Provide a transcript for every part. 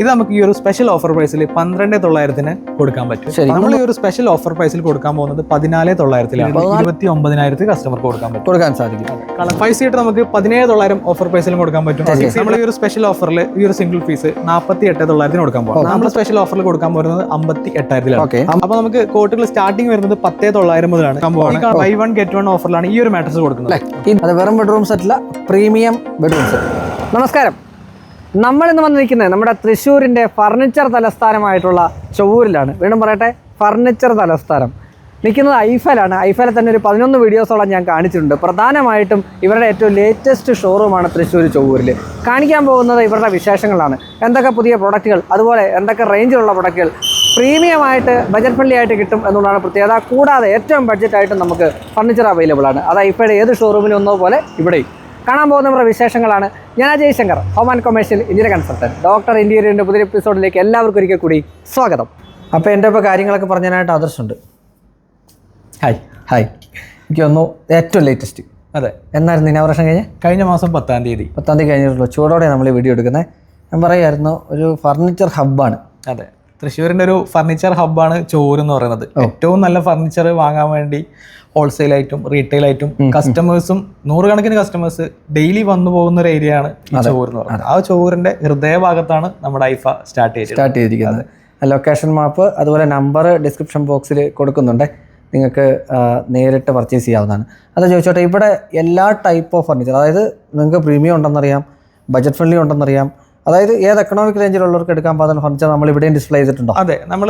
ഇത് നമുക്ക് ഈ ഒരു സ്പെഷ്യൽ ഓഫർ പ്രൈസിൽ പന്ത്രണ്ട് തൊള്ളായിരത്തിന് കൊടുക്കാൻ പറ്റും. നമ്മൾ ഈ ഒരു സ്പെഷ്യൽ ഓഫർ പ്രൈസിൽ കൊടുക്കാൻ പോകുന്നത് പതിനാല് തൊള്ളായിരത്തിലാണ്. ഇരുപത്തി ഒമ്പതിനായിരത്തി കസ്റ്റമർക്ക് കൊടുക്കാൻ പറ്റും. കൊടുക്കാൻ സാധിക്കും. കളർ ഫൈവ് സീറ്റ് നമുക്ക് പതിനേഴ് തൊള്ളായിരം ഓഫർ പ്രൈസിലും കൊടുക്കാൻ പറ്റും. നമ്മൾ ഈ ഒരു സ്പെഷ്യൽ ഓഫറിൽ ഈ ഒരു സിംഗിൾ ഫീസ് നാൽപ്പത്തി എട്ട് തൊള്ളായിരത്തിന് കൊടുക്കാൻ പോകും. നമ്മൾ സ്പെഷ്യൽ ഓഫറിൽ കൊടുക്കാൻ പോകുന്നത് അമ്പത്തി എട്ടായിരത്തിലാണ് അപ്പൊ നമുക്ക് കോട്ടുകൾ സ്റ്റാർട്ടിംഗ് വരുന്നത് പത്തേ തൊള്ളായിരം മുതലാണ്. Y buy one get one ഓഫറിലാണ് ഈ ഒരു മാട്രസ് കൊടുക്കുന്നത്. അത് വെറും ബെഡ്റൂം സെറ്റല്ല പ്രീമിയം ബെഡ്റൂം സെറ്റ് നമസ്കാരം. നമ്മൾ ഇന്ന് വന്നിരിക്കുന്നത് നമ്മുടെ തൃശ്ശൂരിന്റെ ഫർണിച്ചർ തലസ്ഥാനമായിട്ടുള്ള ചൊവ്വൂരിലാണ്. വീണ്ടും പറയട്ടെ ഫർണിച്ചർ തലസ്ഥാനം. നിൽക്കുന്നത് ഐഫലാണ്. ഐഫലെ തന്നെ ഒരു പതിനൊന്ന് വീഡിയോസോളം ഞാൻ കാണിച്ചിട്ടുണ്ട്. പ്രധാനമായിട്ടും ഇവരുടെ ഏറ്റവും ലേറ്റസ്റ്റ് ഷോറൂമാണ് തൃശ്ശൂർ ചൊവ്വൂരിൽ കാണിക്കാൻ പോകുന്നത് ഇവരുടെ വിശേഷങ്ങളാണ്. എന്തൊക്കെ പുതിയ പ്രൊഡക്റ്റുകൾ അതുപോലെ എന്തൊക്കെ റേഞ്ചിലുള്ള പ്രൊഡക്റ്റുകൾ പ്രീമിയമായിട്ട് ബജറ്റ് ഫ്രണ്ട്ലി ആയിട്ട് കിട്ടും എന്നുള്ളതാണ് പ്രത്യേകത. കൂടാതെ ഏറ്റവും ബഡ്ജറ്റായിട്ടും നമുക്ക് ഫർണിച്ചർ അവൈലബിൾ ആണ്. അത് ഐഫയുടെ ഏത് ഷോറൂമിലും ഒന്നോ പോലെ ഇവിടെയും. കാണാൻ പോകുന്നവരുടെ വിശേഷങ്ങളാണ് ഞാൻ Jayashankar Shankar home and commercial Indian consultant doctor ഇന്ത്യയുടെ പുതിയ എപ്പിസോഡിലേക്ക് എല്ലാവർക്കും ഒരിക്കൽ കൂടി സ്വാഗതം. അപ്പോൾ എന്റെ ഇപ്പോൾ കാര്യങ്ങളൊക്കെ പറഞ്ഞതിനായിട്ട് ആദർശമുണ്ട് ഹായ് ഹായ് എനിക്ക് വന്നു ഏറ്റവും ലേറ്റസ്റ്റ് അതെ. എന്നായിരുന്നു ഇനി വർഷം കഴിഞ്ഞ്? കഴിഞ്ഞ മാസം പത്താം തീയതി. പത്താം തീയതി കഴിഞ്ഞിട്ടുള്ളൂ. ചൂടോടെ നമ്മൾ ഈ വീഡിയോ എടുക്കുന്നത് ഞാൻ പറയുമായിരുന്നു ഒരു ഫർണിച്ചർ ഹബ്ബാണ് അതെ. തൃശ്ശൂരിന്റെ ഒരു ഫർണിച്ചർ ഹബ്ബാണ് ചോറ് എന്ന് പറയുന്നത്. ഏറ്റവും നല്ല ഫർണിച്ചർ വാങ്ങാൻ വേണ്ടി ഹോൾസെയിൽ ആയിട്ടും റീറ്റെയിൽ ആയിട്ടും കസ്റ്റമേഴ്സും നൂറുകണക്കിന് കസ്റ്റമേഴ്സ് ഡെയിലി വന്നു പോകുന്ന ഒരു ഏരിയ ആണ് ഈ എന്ന് പറയുന്നത്. ആ ചോറിന്റെ ഹൃദയഭാഗത്താണ് നമ്മുടെ ഐഫ സ്റ്റാർട്ട് ചെയ്തത് സ്റ്റാർട്ട് ചെയ്തിരിക്കുന്നത്. ലൊക്കേഷൻ മാപ്പ് അതുപോലെ നമ്പർ ഡിസ്ക്രിപ്ഷൻ ബോക്സിൽ കൊടുക്കുന്നുണ്ട്. നിങ്ങൾക്ക് നേരിട്ട് പർച്ചേസ് ചെയ്യാവുന്നതാണ്. അത് ചോദിച്ചോട്ടെ ഇവിടെ എല്ലാ ടൈപ്പ് ഓഫ് ഫർണിച്ചർ അതായത് നിങ്ങൾക്ക് പ്രീമിയം ഉണ്ടെന്നറിയാം ബജറ്റ് ഫ്രണ്ട്ലി ഉണ്ടെന്നറിയാം അതായത് ഏത് എക്കണോമിക് റേഞ്ചിലുള്ളവർക്ക് എടുക്കാൻ പാകുന്ന ഫർണിച്ചർ നമ്മൾ ഇവിടെയും ഡിസ്പ്ലേ ചെയ്തിട്ടുണ്ടോ? അതെ നമ്മൾ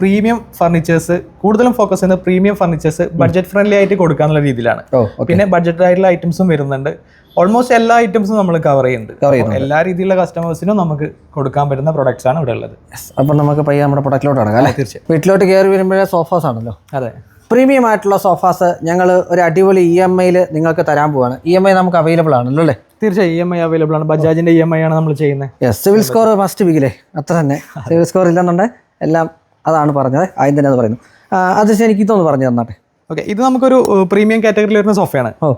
പ്രീമിയം ഫർണിച്ചേഴ്സ് കൂടുതലും ഫോക്കസ് ചെയ്യുന്ന പ്രീമിയം ഫർണിച്ചേഴ്സ് ബഡ്ജറ്റ് ഫ്രണ്ട്ലി ആയിട്ട് കൊടുക്കാനുള്ള രീതിയിലാണ്. പിന്നെ ബഡ്ജറ്റ് ആയിട്ടുള്ള ഐറ്റംസും വരുന്നുണ്ട്. ഓൾമോസ്റ്റ് എല്ലാ ഐറ്റംസും നമ്മൾ കവർ ചെയ്യുന്നുണ്ട്. എല്ലാ രീതിയിലുള്ള കസ്റ്റമേഴ്സിനും നമുക്ക് കൊടുക്കാൻ പറ്റുന്ന പ്രൊഡക്ട്സ് ആണ് ഇവിടെ ഉള്ളത്. അപ്പം നമുക്ക് പയ്യെ നമ്മുടെ പ്രൊഡക്റ്റിലോട്ട് അടങ്ങാം അല്ലേ? തീർച്ചയായും. വീട്ടിലോട്ട് കയറി വരുമ്പോഴേ സോഫാസ് ആണല്ലോ. അതെ. പ്രീമിയം ആയിട്ടുള്ള സോഫാസ് ഞങ്ങൾ ഒരു അടിപൊളി ഇ എം ഐയിൽ നിങ്ങൾക്ക് തരാൻ പോവാണ്. ഇ എം ഐ നമുക്ക് അവൈലബിൾ ആണല്ലോ അല്ലേ? തീർച്ചയായും ഇ എം ഐ അവൈലബിൾ ആണ്. ബജാജിന്റെ ഇ എം ഐ ആണ് നമ്മൾ ചെയ്യുന്നത്. സിവിൽ സ്കോർ മസ്റ്റ് ബിഗിലേ അത്ര തന്നെ. സിവിൽ സ്കോർ ഇല്ലെന്നുണ്ട് എല്ലാം അതാണ് പറഞ്ഞത്. ആദ്യം തന്നെ അത് പറയുന്നു. അത് എനിക്ക് ഇതൊന്ന് പറഞ്ഞു തന്നാട്ടെ. ഓക്കെ ഇത് നമുക്കൊരു പ്രീമിയം കാറ്റഗറിയിൽ വരുന്ന സോഫയാണ് ഓ.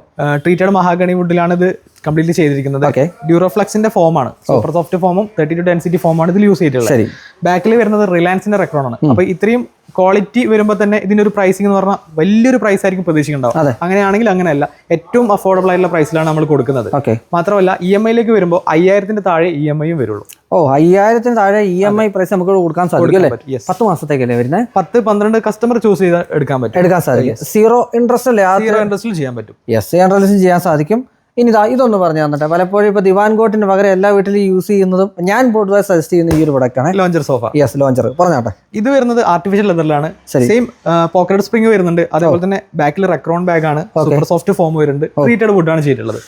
ട്രീറ്റഡ് മഹാഗണി വുഡിലാണ് ഇത് കംപ്ലീറ്റ്ലി ചെയ്തിരിക്കുന്നത് ഓക്കെ ഡ്യൂറോഫ്ലക്സിന്റെ ഫോമാണ് സൂപ്പർ സോഫ്റ്റ് ഫോമും തേർട്ടി ടു ഡെൻസിറ്റി ഫോമാണ് ഇതിൽ യൂസ് ചെയ്തിട്ടുള്ളത്. ബാക്കിൽ വരുന്നത് റിലയൻസിന്റെ റെക്കോർഡാണ് ആണ്. അപ്പൊ ഇത്രയും ക്വാളിറ്റി വരുമ്പോൾ തന്നെ ഇതിനൊരു ഒരു പ്രൈസിംഗ് എന്ന് പറഞ്ഞാൽ വലിയൊരു പ്രൈസ് ആയിരിക്കും പ്രതീക്ഷിക്കുന്നുണ്ടാവും അങ്ങനെയാണെങ്കിൽ അങ്ങനെയല്ല. ഏറ്റവും അഫോർഡബിൾ ആയിട്ടുള്ള പ്രൈസിലാണ് നമ്മൾ കൊടുക്കുന്നത്. ഓക്കെ മാത്രമല്ല ഇ എം ഐയിലേക്ക് വരുമ്പോൾ അയ്യായിരത്തിന്റെ താഴെ ഇ എം ഐയും വരുള്ളൂ. ഓ അയ്യായിരത്തിന് താഴെ ഇ എം ഐ പ്രൈസ് നമുക്ക് കൊടുക്കാൻ സാധിക്കും അല്ലേ. പത്ത് മാസത്തേക്കല്ലേ വരുന്നത് പത്ത് പന്ത്രണ്ട് കസ്റ്റമർ ചൂസ് ചെയ്ത് എടുക്കാൻ പറ്റും. എടുക്കാൻ സാധിക്കും. സീറോ ഇൻട്രസ്റ്റ് അല്ലേ? സീറോ ഇൻട്രസ്റ്റിൽ ചെയ്യാൻ പറ്റും. യെസ് ഇൻട്രസ്റ്റ് ചെയ്യാൻ സാധിക്കും. ഇനി ഇതാ ഇതൊന്ന് പറഞ്ഞു തന്നിട്ട്. പലപ്പോഴും ഇപ്പോൾ ദിവാൻ കോട്ടിന് പകരം എല്ലാ വീട്ടിലും യൂസ് ചെയ്യുന്നതും ഞാൻ പൊതുവെ സജസ്റ്റ് ചെയ്യുന്ന ഈ ഒരു പ്രൊഡക്റ്റ് ആണ്. ലോഞ്ചർ സോഫ യെസ് ലോഞ്ചർ പറഞ്ഞാട്ടെ ഇത് വരുന്നത് ആർട്ടിഫിഷ്യൽ ലെതറിലാണ്. സെയിം പോക്കറ്റ് സ്പ്രിംഗ് വരുന്നുണ്ട്. അതേപോലെ തന്നെ ബാക്കിൽ റെക്രോൺ ബാഗ് ആണ്. സൂപ്പർ സോഫ്റ്റ് ഫോം വരുന്നുണ്ട്. ട്രീറ്റഡ് വുഡ് ആണ് ചെയ്തിട്ടുള്ളത്.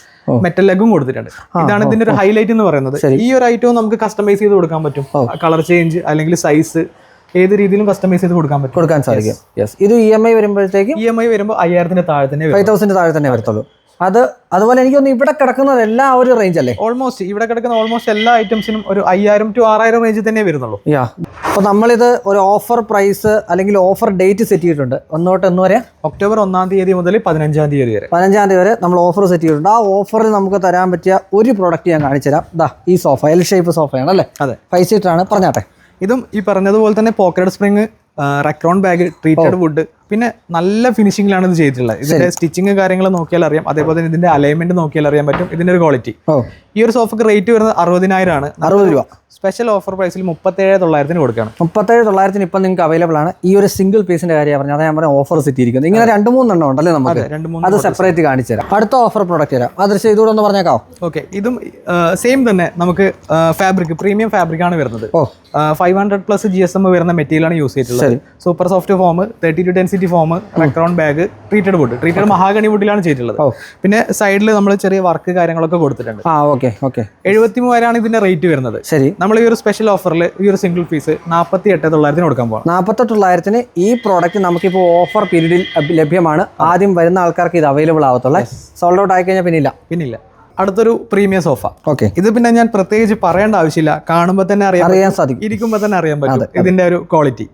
മെറ്റൽ ലെഗും കൊടുത്തിട്ടുണ്ട്. ഇതാണ് ഇതിന്റെ ഒരു ഹൈലൈറ്റ് എന്ന് പറയുന്നത്. ഈ ഒരു ഐറ്റവും നമുക്ക് കസ്റ്റമൈസ് ചെയ്ത് കൊടുക്കാൻ പറ്റും. കളർ ചേഞ്ച് അല്ലെങ്കിൽ സൈസ് ഏത് രീതിയിലും കസ്റ്റമൈസ് ചെയ്ത് കൊടുക്കാൻ പറ്റും. കൊടുക്കാൻ സാധിക്കും. ഇത് ഇ എം ഐ വരുമ്പോഴത്തേക്ക് ഇ എം ഐ വരുമ്പോൾ അയ്യായിരത്തിന്റെ താഴെ തന്നെ ഫൈവ് തൗസൻഡ് താഴെ തന്നെ വരത്തുള്ളൂ. അത് അതുപോലെ എനിക്ക് തോന്നുന്നു ഇവിടെ കിടക്കുന്നത് എല്ലാ ഒരു റേഞ്ച് അല്ലേ? ഓൾമോസ്റ്റ് ഇവിടെ കിടക്കുന്ന ഓൾമോസ്റ്റ് എല്ലാ ഐറ്റംസിനും ഒരു അയ്യായിരം ടു ആറായിരം റേഞ്ചിൽ തന്നെ വരുന്നുള്ളൂ. യാ അപ്പോൾ നമ്മളിത് ഒരു ഓഫർ പ്രൈസ് അല്ലെങ്കിൽ ഓഫർ ഡേറ്റ് സെറ്റ് ചെയ്തിട്ടുണ്ട്. ഒന്നോട്ട് എന്ന് വരെ? ഒക്ടോബർ ഒന്നാം തീയതി മുതൽ പതിനഞ്ചാം തീയതി വരെ. പതിനഞ്ചാം തീയതി വരെ നമ്മൾ ഓഫർ സെറ്റ് ചെയ്തിട്ടുണ്ട്. ആ ഓഫറിൽ നമുക്ക് തരാൻ പറ്റിയ ഒരു പ്രോഡക്റ്റ് ഞാൻ കാണിച്ചു തരാം. ദാ ഈ സോഫ എൽ ഷേപ്പ് സോഫയാണ് അല്ലേ? അതെ. ഫൈവ് സീറ്റർ ആണ്. പറഞ്ഞാട്ടെ. ഇതും ഈ പറഞ്ഞതുപോലെ തന്നെ pocket spring Recron bag treated wood പിന്നെ നല്ല ഫിനിഷിംഗിലാണ് ഇത് ചെയ്തിട്ടുള്ളത്. ഇതിന്റെ സ്റ്റിച്ചിങ് കാര്യങ്ങൾ നോക്കിയാൽ അറിയാം. അതേപോലെ തന്നെ ഇതിന്റെ അലൈൻമെന്റ് നോക്കിയാൽ അറിയാൻ പറ്റും. ഇതിന്റെ ഒരു ക്വാളിറ്റി ഈ ഒരു സോഫക്ക് റേറ്റ് വരുന്നത് അറുപതിനായിരം ആണ് അറുപത് രൂപ. സ്പെഷ്യൽ ഓഫർ പ്രൈസിൽ മുപ്പത്തേഴ് തൊള്ളായിരത്തിന് കൊടുക്കുകയാണ്. മുപ്പത്തേഴ് തൊള്ളായിരത്തിന് ഇപ്പം നിങ്ങൾക്ക് അവൈലബിൾ ആണ്. ഈ ഒരു സിംഗിൾ പീസിന്റെ കാര്യം പറഞ്ഞാൽ ഞാൻ പറഞ്ഞ ഓഫർ സെറ്റിയിരിക്കുന്നത് ഇങ്ങനെ രണ്ട് മൂന്നെണ്ണം ഉണ്ടല്ലേ നമുക്ക്? രണ്ട് മൂന്ന് അത് സെപ്പറേറ്റ് കാണിച്ചു തരാം. അടുത്ത ഓഫർ പ്രോഡക്റ്റ് തരാം. അത് ഇതുകൂടെ ഒന്ന് പറഞ്ഞേക്കാവോ? ഓക്കെ ഇതും സെയിം തന്നെ നമുക്ക് ഫാബ്രിക് പ്രീമിയം ഫാബ്രിക് ആണ് വരുന്നത്. ഓ. Five hundred plus G S M വരുന്ന മെറ്റീരിയൽ ആണ് യൂസ് ചെയ്തിട്ടുള്ളത്. Super soft foam thirty two density foam Recron bag treated wood treated mahogany വുഡിലാണ് ചെയ്തിട്ടുള്ളത്. പിന്നെ സൈഡിൽ നമ്മൾ ചെറിയ വർക്ക് കാര്യങ്ങളൊക്കെ കൊടുത്തിട്ടുണ്ട്. ആ ഓക്കെ ഓക്കെ എഴുപത്തി മൂവായിരമാണ് ഇതിന്റെ റേറ്റ് വരുന്നത്. ശരി. നമ്മൾ ഈ ഒരു സ്പെഷ്യൽ ഓഫറിൽ ഈ ഒരു സിംഗിൾ പീസ് നാൽപ്പത്തി എട്ട് തൊള്ളായിരത്തിന് കൊടുക്കാൻ പോകാം നാൽപ്പത്തെട്ട് തൊള്ളായിരത്തിന് ഈ പ്രോഡക്റ്റ് നമുക്കിപ്പോൾ ഓഫർ പീരീഡിൽ ലഭ്യമാണ്. ആദ്യം വരുന്ന ആൾക്കാർക്ക് ഇത് അവൈലബിൾ ആവത്തുള്ളൂ. സോൾഡ് ഔട്ട് ആയി കഴിഞ്ഞാൽ പിന്നെ ഇല്ല പിന്നില്ല. അടുത്തൊരു പ്രീമിയം സോഫ ഓക്കെ ഇത് പിന്നെ ഞാൻ പ്രത്യേകിച്ച് പറയേണ്ട ആവശ്യമില്ല. കാണുമ്പോൾ തന്നെ അറിയാം അറിയാൻ സാധിക്കും. ഇരിക്കുമ്പോൾ തന്നെ അറിയാൻ പറ്റും. ഇതിന്റെ ഒരു ക്വാളിറ്റി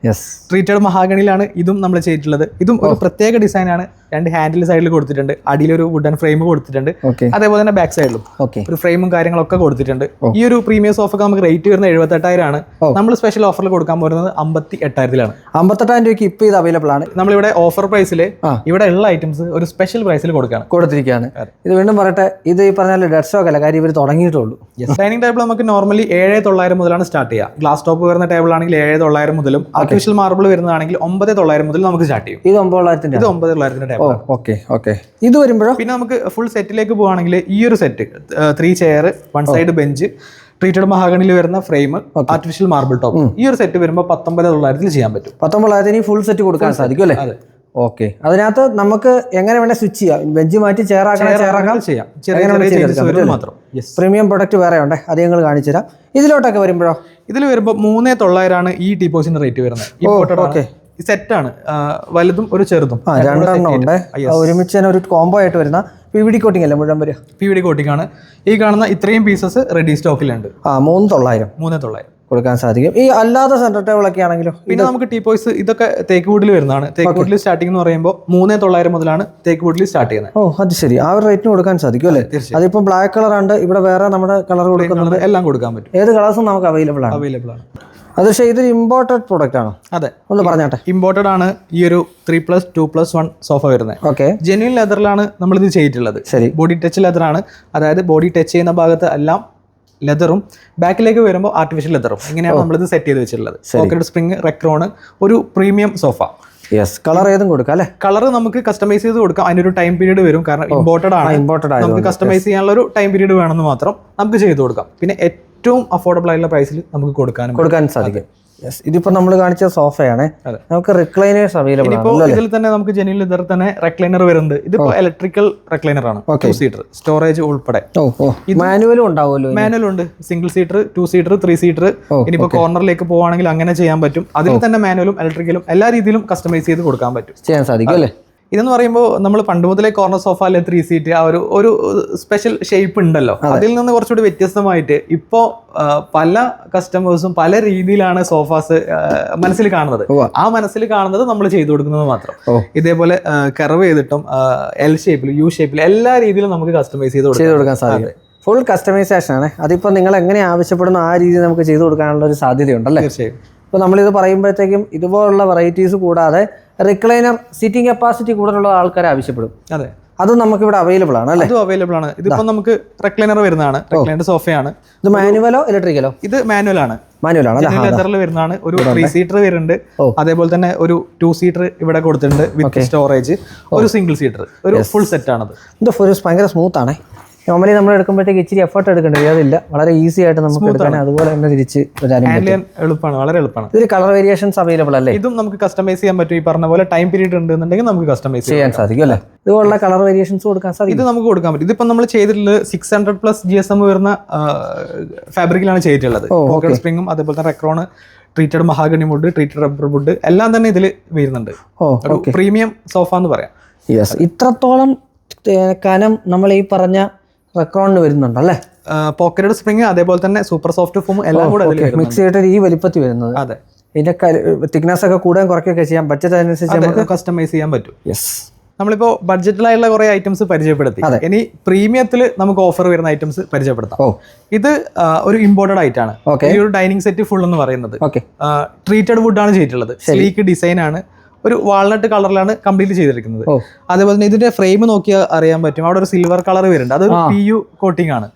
ട്രീറ്റഡ് മഹാഗണിയിലാണ് ഇതും നമ്മൾ ചെയ്തിട്ടുള്ളത്. ഇതും ഒരു പ്രത്യേക ഡിസൈനാണ് രണ്ട് ഹാൻഡിൽ സൈഡിൽ കൊടുത്തിട്ടുണ്ട്. അടിയിലൊരു വുഡൻ ഫ്രെയിം കൊടുത്തിട്ടുണ്ട്. അതേപോലെ തന്നെ ബാക്ക് സൈഡിലും ഒരു ഫ്രെയിമും കാര്യങ്ങളൊക്കെ കൊടുത്തിട്ടുണ്ട്. ഈ ഒരു പ്രീമിയം സോഫക്ക് നമുക്ക് റേറ്റ് വരുന്നത് എഴുപത്തെട്ടായിരം ആണ്. നമ്മൾ സ്പെഷ്യൽ ഓഫറിൽ കൊടുക്കാൻ പോകുന്നത് അമ്പത്തി എട്ടായിരത്തിലാണ് അമ്പത്തെട്ടായിരം രൂപയ്ക്ക് ഇപ്പോൾ ഇത് അവൈലബിൾ ആണ്. നമ്മളിവിടെ ഓഫർ പ്രൈസിൽ ഇവിടെ ഉള്ള ഐറ്റംസ് ഒരു സ്പെഷ്യൽ പ്രൈസിൽ കൊടുക്കുകയാണ് കൊടുത്തിരിക്കുകയാണ്. ഇത് വീണ്ടും പറയട്ടെ. ഇത് ഈ പറഞ്ഞാൽ ഡെഡ് സ്റ്റോക്ക് അല്ല. കാര്യം ഇവർ തുടങ്ങിയിട്ടുള്ളൂ. ഡൈനിങ് ടേബിൾ നമുക്ക് നോർമലി ഏഴ് തൊള്ളായിരം മുതലാണ് സ്റ്റാർട്ട് ചെയ്യുക. ഗ്ലാസ് ടോപ്പ് വരുന്ന ടേബിൾ ആണെങ്കിൽ ഏഴ് തൊള്ളായിരം മുതലും ആർട്ടിഫിഷ്യൽ മാർബിൾ വരുന്നതാണെങ്കിൽ ഒമ്പത് തൊള്ളായിരം മുതൽ നമുക്ക് സ്റ്റാർട്ട് ചെയ്യും. ഇത് ഒമ്പതൊള്ളായിരത്തിന്റെ ഇത് ഒമ്പത് തൊള്ളായിരത്തിന്റെ ടേബിൾ ഓക്കെ ഓക്കെ ഇത് വരുമ്പോഴോ? പിന്നെ നമുക്ക് ഫുൾ സെറ്റിലേക്ക് പോവുകയാണെങ്കിൽ ഈ ഒരു set three chair one side bench treated മഹാഗണിയിൽ വരുന്ന ഫ്രെയിം ആർട്ടിഫിഷ്യൽ മാർബിൾ ടോപ്പ് ഈ ഒരു സെറ്റ് വരുമ്പോൾ പത്തൊമ്പത് തൊള്ളായിരത്തിൽ ചെയ്യാൻ പറ്റും. പത്തൊമ്പതൊള്ളായിരത്തിന് ഫുൾ സെറ്റ് കൊടുക്കാൻ സാധിക്കും അല്ലേ? അതെ. ഓക്കെ. അതിനകത്ത് നമുക്ക് എങ്ങനെ വേണേൽ സ്വിച്ച് ചെയ്യാം. ബെഞ്ച് മാറ്റി ആക്കാം. അങ്ങനെ ചെയ്യാം. പ്രീമിയം പ്രൊഡക്റ്റ് വേറെ ഉണ്ട്. അത് ഞങ്ങൾ കാണിച്ചു തരാം. ഇതിലോട്ടൊക്കെ വരുമ്പോഴോ? ഇതിൽ വരുമ്പോൾ മൂന്നേ തൊള്ളായിരമാണ് ഈ ഡിപ്പോസിന്റെ റേറ്റ് വരുന്നത്. ഓക്കെ. സെറ്റാണ് വലുതും ഒരു ചെറുതും. രണ്ടെണ്ണം ഉണ്ട്. ഒരുമിച്ച് തന്നെ ഒരു കോംബോ ആയിട്ട് വരുന്ന പി വി ഡി കോട്ടിംഗ് അല്ലേ മുഴുവൻ വരിക? പി വി ഡി കോട്ടിംഗ് ആണ്. ഈ കാണുന്ന ഇത്രയും പീസസ് റെഡി സ്റ്റോക്കിലുണ്ട് ആ മൂന്ന് തൊള്ളായിരം. മൂന്നേ തൊള്ളായിരം. കൊടുക്കാൻ സാധിക്കും. ഈ അല്ലാത്ത സെന്റർ ടേബിൾ ഒക്കെ ആണെങ്കിലോ? പിന്നെ നമുക്ക് ടീപ്പോയ്സ് ഇതൊക്കെ തേക്ക് വുഡിൽ വരുന്നതാണ്. തേക്ക് വുഡിൽ സ്റ്റാർട്ടിംഗ് എന്ന് പറയുമ്പോൾ മൂന്നേ തൊള്ളായിരം മുതലാണ് തേക്ക് വുഡിൽ സ്റ്റാർട്ട് ചെയ്യുന്നത്. ഓ അത് ശരി. ആ ഒരു റേറ്റിന് കൊടുക്കാൻ സാധിക്കും അല്ലേ? അതിപ്പോ ബ്ലാക്ക് കളർ ഉണ്ട്. ഇവിടെ വേറെ നമ്മുടെ കളർ കൊടുക്കുന്നുണ്ട്. എല്ലാം കൊടുക്കാൻ പറ്റും. ഏത് കളേഴ്സും നമുക്ക് അവൈലബിൾ ആണ്. അവൈലബിൾ ആണ്. അത് പക്ഷേ ഇതൊരു ഇമ്പോർട്ടഡ് പ്രോഡക്റ്റ് ആണോ? അതെ. ഒന്ന് പറഞ്ഞാട്ടെ. ഇമ്പോർട്ടഡ് ആണ് ഈ ഒരു three plus two plus one sofa വരുന്നത്. ഓക്കെ ജെന്യൂൻ ലെതറിലാണ് നമ്മളിത് ചെയ്തിട്ടുള്ളത്. ശരി. ബോഡി ടച്ച് ലെതറാണ് അതായത് ബോഡി ടച്ച് ചെയ്യുന്ന ഭാഗത്ത് എല്ലാം ലെതറും ബാക്കിലേക്ക് വരുമ്പോൾ ആർട്ടിഫിഷ്യൽ ലെതറും. ഇങ്ങനെയാണ് നമ്മളിത് സെറ്റ് ചെയ്ത് വെച്ചിട്ടുള്ളത്. പോക്കറ്റ് സ്പ്രിങ് റെക്രോണ് ഒരു പ്രീമിയം സോഫ യെസ് കളർ ഏതും കൊടുക്കാം അല്ലെ? കളർ നമുക്ക് കസ്റ്റമൈസ് ചെയ്ത് കൊടുക്കാം. അതിനൊരു ടൈം പീരീഡ് വരും കാരണം ഇമ്പോർട്ടഡ് ആണ്. ഇമ്പോർട്ടഡ് നമുക്ക് കസ്റ്റമൈസ് ചെയ്യാനുള്ള ഒരു ടൈം പീരീഡ് വേണമെന്ന് മാത്രം നമുക്ക് ചെയ്ത് കൊടുക്കാം. പിന്നെ ഏറ്റവും അഫോർഡബിൾ ആയിട്ടുള്ള പ്രൈസിൽ നമുക്ക് കൊടുക്കാനും കൊടുക്കാൻ സാധിക്കും. യെസ് ഇതിപ്പോൾ നമ്മൾ കാണിച്ച സോഫയാണ്. നമുക്ക് റിക്ലൈനേഴ്സ് അവൈലബിൾ ഇപ്പോ ഇതിൽ തന്നെ നമുക്ക് ജെന്യൂൻ ഇതർ തന്നെ റെക്ലൈനർ വരുന്നുണ്ട്. ഇതിപ്പോ ഇലക്ട്രിക്കൽ റെക്ലൈനർ ആണ്. ടു സീറ്റർ സ്റ്റോറേജ് ഉൾപ്പെടെ. മാനുവലും ഉണ്ടാവുമല്ലോ മാനുവൽ ഉണ്ട്. Single seater two seater three seater ഇനിയിപ്പോ കോർണറിലേക്ക് പോവാണെങ്കിൽ അങ്ങനെ ചെയ്യാൻ പറ്റും. അതിൽ തന്നെ മാനുവലും ഇലക്ട്രിക്കലും എല്ലാ രീതിയിലും കസ്റ്റമൈസ് ചെയ്ത് കൊടുക്കാൻ പറ്റും. ചെയ്യാൻ സാധിക്കും അല്ലേ? ഇതെന്ന് പറയുമ്പോൾ നമ്മൾ പണ്ട് മുതലേ കോർണർ സോഫ അല്ലെ ത്രീ സീറ്റ് ആ ഒരു ഒരു സ്പെഷ്യൽ ഷേപ്പ് ഉണ്ടല്ലോ. അതിൽ നിന്ന് കുറച്ചുകൂടി വ്യത്യസ്തമായിട്ട് ഇപ്പോൾ പല കസ്റ്റമേഴ്സും പല രീതിയിലാണ് സോഫാസ് മനസ്സിൽ കാണുന്നത്. ആ മനസ്സിൽ കാണുന്നത് നമ്മൾ ചെയ്തു കൊടുക്കുന്നത് മാത്രം. ഇതേപോലെ കർവ് ചെയ്തിട്ടും എൽ ഷേപ്പിൽ യു ഷേപ്പിൽ എല്ലാ രീതിയിലും നമുക്ക് കസ്റ്റമൈസ് ചെയ്ത് കൊടുക്കാൻ സാധിക്കും. ഫുൾ കസ്റ്റമൈസേഷൻ ആണ്. അതിപ്പോൾ നിങ്ങൾ എങ്ങനെ ആവശ്യപ്പെടുന്നു ആ രീതിയിൽ നമുക്ക് ചെയ്തു കൊടുക്കാനുള്ള ഒരു സാധ്യതയുണ്ടല്ലേ? തീർച്ചയായും. ഇപ്പോൾ നമ്മളിത് പറയുമ്പോഴത്തേക്കും ഇതുപോലുള്ള വെറൈറ്റീസ് കൂടാതെ റിക്ലൈനർ സീറ്റിംഗ് കപ്പാസിറ്റി കൂടുതലുള്ള ആൾക്കാരെ ആവശ്യപ്പെടും. അതെ. അതും നമുക്കിവിടെ അവൈലബിൾ ആണ് അല്ലേ? അതും അവൈലബിൾ ആണ്. ഇതിപ്പോ നമുക്ക് റെക്ലൈനർ വരുന്നതാണ്. റെക്ലൈനർ സോഫയാണ് ഇത് മാനുവലോ ഇലക്ട്രിക്കലോ ഇത് മാനുവൽ ആണ്. മാനുവൽ ആണ് ലെതറിൽ വരുന്നതാണ്. ഒരു ത്രീ സീറ്റർ വരുന്നുണ്ട്. അതേപോലെ തന്നെ ഒരു ടു സീറ്റർ ഇവിടെ കൊടുത്തിട്ടുണ്ട് വിത്ത് സ്റ്റോറേജ് ഒരു സിംഗിൾ സീറ്റർ ഒരു ഫുൾ സെറ്റ് ആണത്. ഇത് ഭയങ്കര സ്മൂത്ത് ആണേ. നോർമലി നമ്മൾ എടുക്കുമ്പോഴത്തേക്ക് ഇച്ചിരി എഫർട്ട് എടുക്കേണ്ടി വരും. അതില്ല. വളരെ ഈസി ആയിട്ട് നമുക്ക് എടുക്കാൻ അതുപോലെ തന്നെ തിരിച്ച് എളുപ്പമാണ്. വളരെ എളുപ്പമാണ്. ഇതിൽ കളർ വേരിയേഷൻസ് അവൈലബിൾ അല്ലേ? ഇതും നമുക്ക് കസ്റ്റമൈസ് ചെയ്യാൻ പറ്റും. ഈ പറഞ്ഞ പോലെ ടൈം പീരീഡ് ഉണ്ടെന്നുണ്ടെങ്കിൽ നമുക്ക് കസ്റ്റമൈസ് ചെയ്യാൻ സാധിക്കും അല്ലേ? ഇതുപോലുള്ള കളർ വേരിയേഷൻസ് കൊടുക്കാൻ സാധിക്കും. ഇത് നമുക്ക് കൊടുക്കാൻ പറ്റും. ഇതിപ്പോ നമ്മൾ ചെയ്തിട്ടുള്ള six hundred plus G S M വരുന്ന ഫാബ്രിക്കിലാണ് ചെയ്തിട്ടുള്ളത്. പോക്കറ്റ് സ്പ്രിങ്ങും അതേപോലെ തന്നെ Recron treated mahogany wood treated rubber wood എല്ലാം തന്നെ ഇതിൽ വരുന്നുണ്ട്. പ്രീമിയം സോഫ എന്ന് പറയാം. യെസ് ഇത്രത്തോളം കനം നമ്മൾ ഈ പറഞ്ഞ റെക്രോണിന് വരുന്നുണ്ട് അല്ലേ പോക്കറ്റഡ് സ്പ്രിങ് അതേപോലെ തന്നെ സൂപ്പർ സോഫ്റ്റ് ഫോം എല്ലാം കൂടെ അതിൽ വരുന്നുണ്ട്. മിക്സ് ചെയ്തിട്ട് ഈ വലിപ്പത്തിൽ വരുന്നത്. അതെ. ഇതിന്റെ തിക്നെസ് ഒക്കെ കൂടാൻ കുറയ്ക്കുകയൊക്കെ ചെയ്യാൻ ബഡ്ജറ്റ് അനുസരിച്ച് നമുക്ക് കസ്റ്റമൈസ് ചെയ്യാൻ പറ്റും. യെസ് നമ്മളിപ്പോ ബഡ്ജറ്റിലായുള്ള കുറെ ഐറ്റംസ് പരിചയപ്പെടുത്തി. ഇനി പ്രീമിയത്തിൽ നമുക്ക് ഓഫർ വരുന്ന ഐറ്റംസ് പരിചയപ്പെടുത്താം. ഓ ഇത് ഒരു ഇമ്പോർട്ടഡ് ആയിട്ടാണ്. ഈ ഒരു ഡൈനിങ് സെറ്റ് ഫുൾ എന്ന് പറയുന്നത്. ട്രീറ്റഡ് വുഡ് ആണ് ചെയ്തിട്ടുള്ളത്. സ്ലീക്ക് ഡിസൈൻ ആണ്. ഒരു വാൾനട്ട് കളറിലാണ് കംപ്ലീറ്റ് ചെയ്തിരിക്കുന്നത് അതേപോലെ തന്നെ ഇതിന്റെ ഫ്രെയിം നോക്കിയാൽ അറിയാൻ പറ്റും. അവിടെ ഒരു സിൽവർ കളർ വരുന്നുണ്ട്. അത് പി യു കോട്ടിംഗ് ആണ്.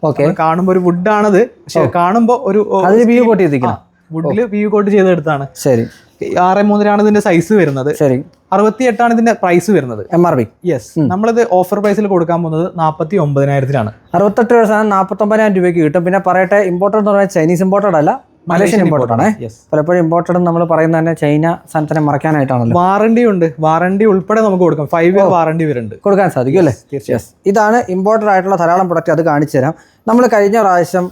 കാണുമ്പോൾ ഒരു വുഡ് ആണത്. പക്ഷെ കാണുമ്പോൾ ഒരു പി യു കോട്ട് ചെയ്തിരിക്കണം. വുഡിൽ പി യു കോട്ട് ചെയ്തെടുത്താണ്. ശരി. ആറ് മൂന്നിനാണ് ഇതിന്റെ സൈസ് വരുന്നത്. ശരി. അറുപത്തി എട്ടാണ് ഇതിന്റെ പ്രൈസ് വരുന്നത്. എം ആർ പി യെസ് നമ്മളിത് ഓഫർ പ്രൈസിൽ കൊടുക്കാൻ പോകുന്നത് നാൽപ്പത്തി ഒമ്പതിനായിരത്തിലാണ് അറുപത്തെട്ട് രൂപ സാധനം നാൽപ്പത്തൊമ്പതിനായിരം രൂപയ്ക്ക് കിട്ടും. പിന്നെ പറയട്ടെ ഇമ്പോർട്ടഡ് എന്ന് പറഞ്ഞാൽ ചൈനീസ് ഇമ്പോർട്ടഡ് അല്ല. മലേഷ്യൻ ഇമ്പോർട്ടഡ് ആണ്. പലപ്പോഴും ഇമ്പോർട്ടഡ് നമ്മൾ പറയുന്ന തന്നെ ചൈന സാധനത്തിനെ മറക്കാനായിട്ടാണല്ലോ വാറണ്ടി ഉണ്ട്. വാറണ്ടി ഉൾപ്പെടെ നമുക്ക് കൊടുക്കാം. ഫൈവ് ഇയർ വാറണ്ടി വരുന്നുണ്ട്. കൊടുക്കാൻ സാധിക്കും അല്ലേ? യെസ് ഇതാണ് ഇമ്പോർട്ടഡ് ആയിട്ടുള്ള ധാരാളം പ്രൊഡക്റ്റ് അത് കാണിച്ചു തരാം. നമ്മൾ കഴിഞ്ഞ പ്രാവശ്യം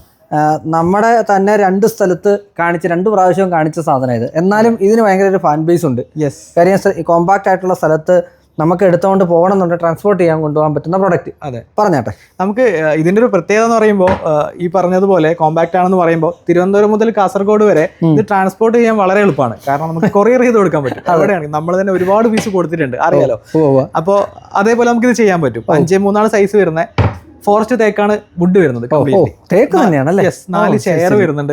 നമ്മുടെ തന്നെ രണ്ട് സ്ഥലത്ത് കാണിച്ച രണ്ട് പ്രാവശ്യവും കാണിച്ച സാധനം ഇത്. എന്നാലും ഇതിന് ഭയങ്കര ഒരു ഫാൻ ബേസ് ഉണ്ട്. യെസ് കാര്യം കോമ്പാക്റ്റ് ആയിട്ടുള്ള സ്ഥലത്ത് നമുക്ക് എടുത്തുകൊണ്ട് പോകണം എന്നുണ്ട് ട്രാൻസ്പോർട്ട് ചെയ്യാൻ കൊണ്ടുപോകാൻ പറ്റുന്ന പ്രൊഡക്റ്റ് അതെ. പറഞ്ഞാട്ടെ. നമുക്ക് ഇതിന്റെ ഒരു പ്രത്യേകത എന്ന് പറയുമ്പോൾ ഈ പറഞ്ഞതുപോലെ കോമ്പാക്ട് ആണെന്ന് പറയുമ്പോൾ തിരുവനന്തപുരം മുതൽ കാസർഗോഡ് വരെ ഇത് ട്രാൻസ്പോർട്ട് ചെയ്യാൻ വളരെ എളുപ്പമാണ്. കാരണം നമുക്ക് കൊറിയർ ചെയ്ത് കൊടുക്കാൻ പറ്റും. അവിടെയാണ് നമ്മൾ തന്നെ ഒരുപാട് പീസ് കൊടുത്തിട്ടുണ്ട്. അറിയാലോ? അപ്പോൾ അതേപോലെ നമുക്ക് ഇത് ചെയ്യാൻ പറ്റും. അഞ്ച് മൂന്നാണ് സൈസ് വരുന്നത് ഫോറസ്റ്റ് തേക്കാണ് വുഡ് വരുന്നത്. തേക്ക് തന്നെയാണല്ലേ നാല് ചെയർ വരുന്നുണ്ട്.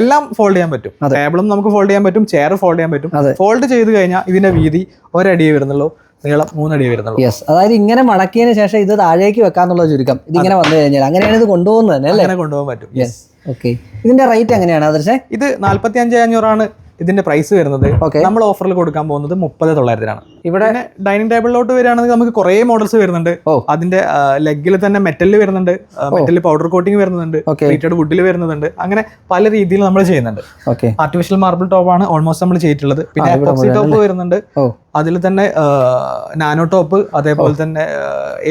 എല്ലാം ഫോൾഡ് ചെയ്യാൻ പറ്റും. ടേബിളും നമുക്ക് ഫോൾഡ് ചെയ്യാൻ പറ്റും ചെയർ ഫോൾഡ് ചെയ്യാൻ പറ്റും. ഫോൾഡ് ചെയ്ത് കഴിഞ്ഞാൽ ഇതിന്റെ വീതി ഒരടിയേ വരുന്നുള്ളൂ. നീളം മൂന്നടിയേ വരുന്നുള്ളൂ. യെസ് അതായത് ഇങ്ങനെ മടക്കിയതിന് ശേഷം ഇത് താഴേക്ക് വെക്കാന്നുള്ള ചുരുക്കം. ഇതിങ്ങനെ വന്നു കഴിഞ്ഞാൽ അങ്ങനെയാണ് ഇത് കൊണ്ടുപോകുന്നത് തന്നെ അല്ലേ? അങ്ങനെ കൊണ്ടുപോകാൻ പറ്റും. യെസ് ഓക്കെ ഇതിന്റെ റേറ്റ് എങ്ങനെയാണ് ആദർശേ? ഇത് നാല്പത്തി അഞ്ച് അഞ്ഞൂറാണ് ഇതിന്റെ പ്രൈസ് വരുന്നത്. ഓക്കെ നമ്മൾ ഓഫറിൽ കൊടുക്കാൻ പോകുന്നത് മുപ്പത് തൊള്ളായിരത്തിനാണ്. ഇവിടെ ഡൈനിങ് ടേബിളിലോട്ട് വരികയാണെങ്കിൽ നമുക്ക് കുറേ മോഡൽസ് വരുന്നുണ്ട്. അതിന്റെ ലെഗിൽ തന്നെ മെറ്റലിൽ വരുന്നുണ്ട്. മെറ്റലിൽ പൗഡർ കോട്ടിംഗ് വരുന്നുണ്ട്. ഹീറ്റഡ് വുഡിൽ വരുന്നുണ്ട്. അങ്ങനെ പല രീതിയിൽ നമ്മൾ ചെയ്യുന്നുണ്ട്. ഓക്കെ ആർട്ടിഫിഷ്യൽ മാർബിൾ ടോപ്പ് ആണ് ഓൾമോസ്റ്റ് നമ്മൾ ചെയ്തിട്ടുള്ളത്. പിന്നെ എപ്പോക്സി ടോപ്പ് വരുന്നുണ്ട്. അതിൽ തന്നെ നാനോ ടോപ്പ് അതേപോലെ തന്നെ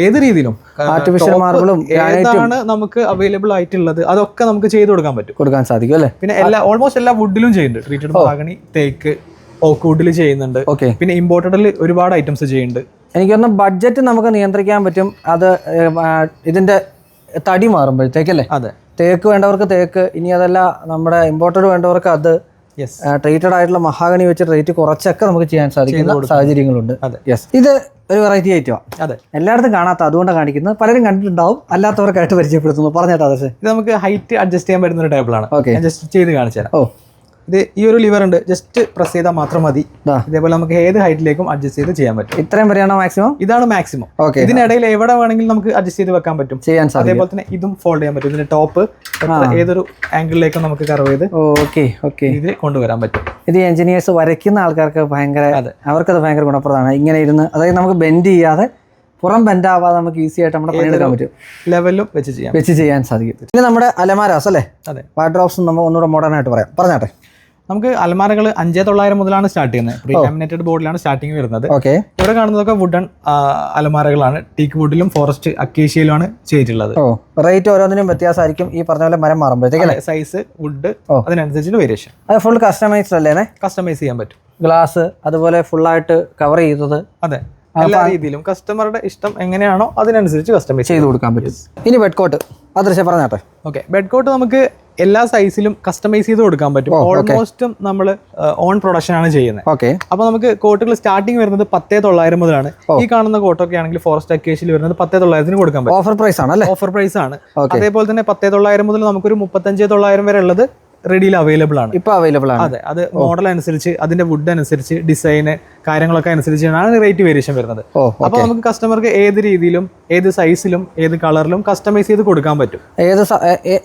ഏത് രീതിയിലും. ആർട്ടിഫിഷ്യൽ മാർബിളും. ഏതാണ് നമുക്ക് അവൈലബിൾ ആയിട്ടുള്ളത്? അതൊക്കെ നമുക്ക് ചെയ്ത് കൊടുക്കാൻ പറ്റും. കൊടുക്കാൻ സാധിക്കും അല്ലേ? പിന്നെ എല്ലാ ഓൾമോസ്റ്റ് എല്ലാ വുഡിലും ചെയ്യുന്നുണ്ട്. ട്രീറ്റഡ് ബാഗണി തേക്ക് ഓക്ക് വുഡിൽ ചെയ്യുന്നുണ്ട്. ഓക്കെ പിന്നെ ഇമ്പോർട്ടഡിൽ ഒരുപാട് ഐറ്റംസ് ചെയ്യുന്നുണ്ട്. എനിക്കൊന്ന് ബഡ്ജറ്റ് നമുക്ക് നിയന്ത്രിക്കാൻ പറ്റും. അത് ഇതിന്റെ തടി മാറുമ്പോഴത്തേക്കല്ലേ അതെ. തേക്ക് വേണ്ടവർക്ക് തേക്ക് ഇനി അതല്ല നമ്മുടെ ഇമ്പോർട്ടഡ് വേണ്ടവർക്ക് അത് ട്രീറ്റഡ് ആയിട്ടുള്ള മഹാഗണി വെച്ച് റേറ്റ് കുറച്ചൊക്കെ നമുക്ക് ചെയ്യാൻ സാധിക്കുന്ന സാഹചര്യങ്ങളുണ്ട്. അതെ. യെസ് ഇത് ഒരു വെറൈറ്റി ഐറ്റമാണ് അതെ. എല്ലായിടത്തും കാണാത്ത അതുകൊണ്ട് കാണിക്കുന്നത്. പലരും കണ്ടിട്ടുണ്ടാവും. അല്ലാത്തവർക്കായിട്ട് പരിചയപ്പെടുത്തുന്നു. പറഞ്ഞേട്ടാ ഇത് നമുക്ക് ഹൈറ്റ് അഡ്ജസ്റ്റ് ചെയ്യാൻ പറ്റുന്ന ഒരു ടേബിളാണ് ആണ്. അഡ്ജസ്റ്റ് ചെയ്ത് കാണിച്ചു തരാം ഓ. ഇത് ഈ ഒരു ലിവർ ഉണ്ട്. ജസ്റ്റ് പ്രസ് ചെയ്താൽ മാത്രം മതി. ഇതേപോലെ നമുക്ക് ഏത് ഹൈറ്റിലേക്കും അഡ്ജസ്റ്റ് ചെയ്ത് ചെയ്യാൻ പറ്റും. ഇത്രയും വരെയാണോ മാക്സിമം ഇതാണ് മാക്സിമം ഓക്കെ ഇതിനിടയിൽ എവിടെ വേണമെങ്കിലും നമുക്ക് അഡ്ജസ്റ്റ് ചെയ്ത് വെക്കാൻ പറ്റും. ചെയ്യാൻ സാധിക്കും. അതേപോലെ തന്നെ ഇതും ഫോൾഡ് ചെയ്യാൻ പറ്റും. ഇതിന്റെ ടോപ്പ് ഏതൊരു ആംഗിളിലേക്കും നമുക്ക് കർവ് ചെയ്ത് ഓക്കെ ഓക്കെ ഇത് കൊണ്ടുവരാൻ പറ്റും. ഇത് എഞ്ചിനീയേഴ്സ് വരയ്ക്കുന്ന ആൾക്കാർക്ക് ഭയങ്കര അതെ. അവർക്കത് ഭയങ്കര ഗുണപ്രദമാണ്. ഇങ്ങനെ ഇരുന്ന് അതായത് നമുക്ക് ബെൻഡ് ചെയ്യാതെ പുറം ബെൻഡ് ആവാതെ നമുക്ക് ഈസി ആയിട്ട് നമ്മുടെ പണിയെടുക്കാൻ പറ്റും. ലെവലും വെച്ച് ചെയ്യാം വെച്ച് ചെയ്യാൻ സാധിക്കും. പിന്നെ നമ്മുടെ അലമാരാസ് അല്ലേ? അതെ. വാർഡ്രോബ്സ് നമ്മൾ ഒന്നുകൂടെ മോഡേൺ ആയിട്ട് പറയാം. പറഞ്ഞാട്ടെ? നമുക്ക് അലമാരകൾ അഞ്ചേ തൊള്ളായിരം മുതലാണ് സ്റ്റാർട്ട് ചെയ്യുന്നത്. പ്രീ ലാമിനേറ്റഡ് ബോർഡിലാണ് സ്റ്റാർട്ടിങ് വരുന്നത്. ഓക്കെ ഇവിടെ കാണുന്നതൊക്കെ വുഡൻ അലമാരകളാണ്. ടീക്ക് വുഡിലും ഫോറസ്റ്റ് അക്കേഷ്യയിലുമാണ് ചെയ്തിട്ടുള്ളത്. റേറ്റ് ഓരോന്നിനും വ്യത്യാസമായിരിക്കും ഈ പറഞ്ഞ പോലെ മരം മാറുമ്പോഴത്തേക്ക് സൈസ് വുഡ് അതിനനുസരിച്ച് അതിനനുസരിച്ചിട്ട് വേരിയേഷൻ അത് ഫുൾ കസ്റ്റമൈസ്ഡ് അല്ലേ കസ്റ്റമൈസ് ചെയ്യാൻ പറ്റും. ഗ്ലാസ് അതുപോലെ ഫുൾ ആയിട്ട് കവർ ചെയ്തത്. അതെ. എല്ലാ രീതിയിലും കസ്റ്റമറുടെ ഇഷ്ടം എങ്ങനെയാണോ അതിനനുസരിച്ച് കസ്റ്റമൈസ് ചെയ്ത് കൊടുക്കാൻ പറ്റും. ഇനി ബെഡ് കോട്ട് അതൃശ്യം പറഞ്ഞാട്ടെ. ഓക്കെ ബെഡ് കോട്ട് നമുക്ക് എല്ലാ സൈസിലും കസ്റ്റമൈസ് ചെയ്ത് കൊടുക്കാൻ പറ്റും. ഓൾമോസ്റ്റും നമ്മൾ ഓൺ പ്രൊഡക്ഷൻ ആണ് ചെയ്യുന്നത്. ഓക്കെ. അപ്പോൾ നമുക്ക് കോട്ടുകൾ സ്റ്റാർട്ടിങ് വരുന്നത് പത്തേ തൊള്ളായിരം മുതലാണ് ഈ കാണുന്ന കോട്ടൊക്കെ ആണെങ്കിൽ ഫോറസ്റ്റ് അക്കേഷ്യയിൽ വരുന്നത് പത്തേ തൊള്ളായിരത്തിന് കൊടുക്കാൻ പറ്റും. ഓഫർ പ്രൈസ് ആണ് അല്ലേ? ഓഫർ പ്രൈസ് ആണ്. അതേപോലെ തന്നെ പത്തേ തൊള്ളായിരം മുതൽ നമുക്കൊരു മുപ്പത്തഞ്ചേ തൊള്ളായിരം വരെ ഉള്ളത് റെഡിയിൽ അവൈലബിൾ ആണ്. ഇപ്പൊ അവൈലബിൾ ആണ്. അതെ അത് മോഡൽ അനുസരിച്ച് അതിന്റെ വുഡ് അനുസരിച്ച് ഡിസൈന് കാര്യങ്ങളൊക്കെ അനുസരിച്ചാണ് റേറ്റ് വേരിയേഷൻ വരുന്നത്. അപ്പോൾ നമുക്ക് കസ്റ്റമർക്ക് ഏത് രീതിയിലും ഏത് സൈസിലും ഏത് കളറിലും കസ്റ്റമൈസ് ചെയ്ത് കൊടുക്കാൻ പറ്റും. ഏത്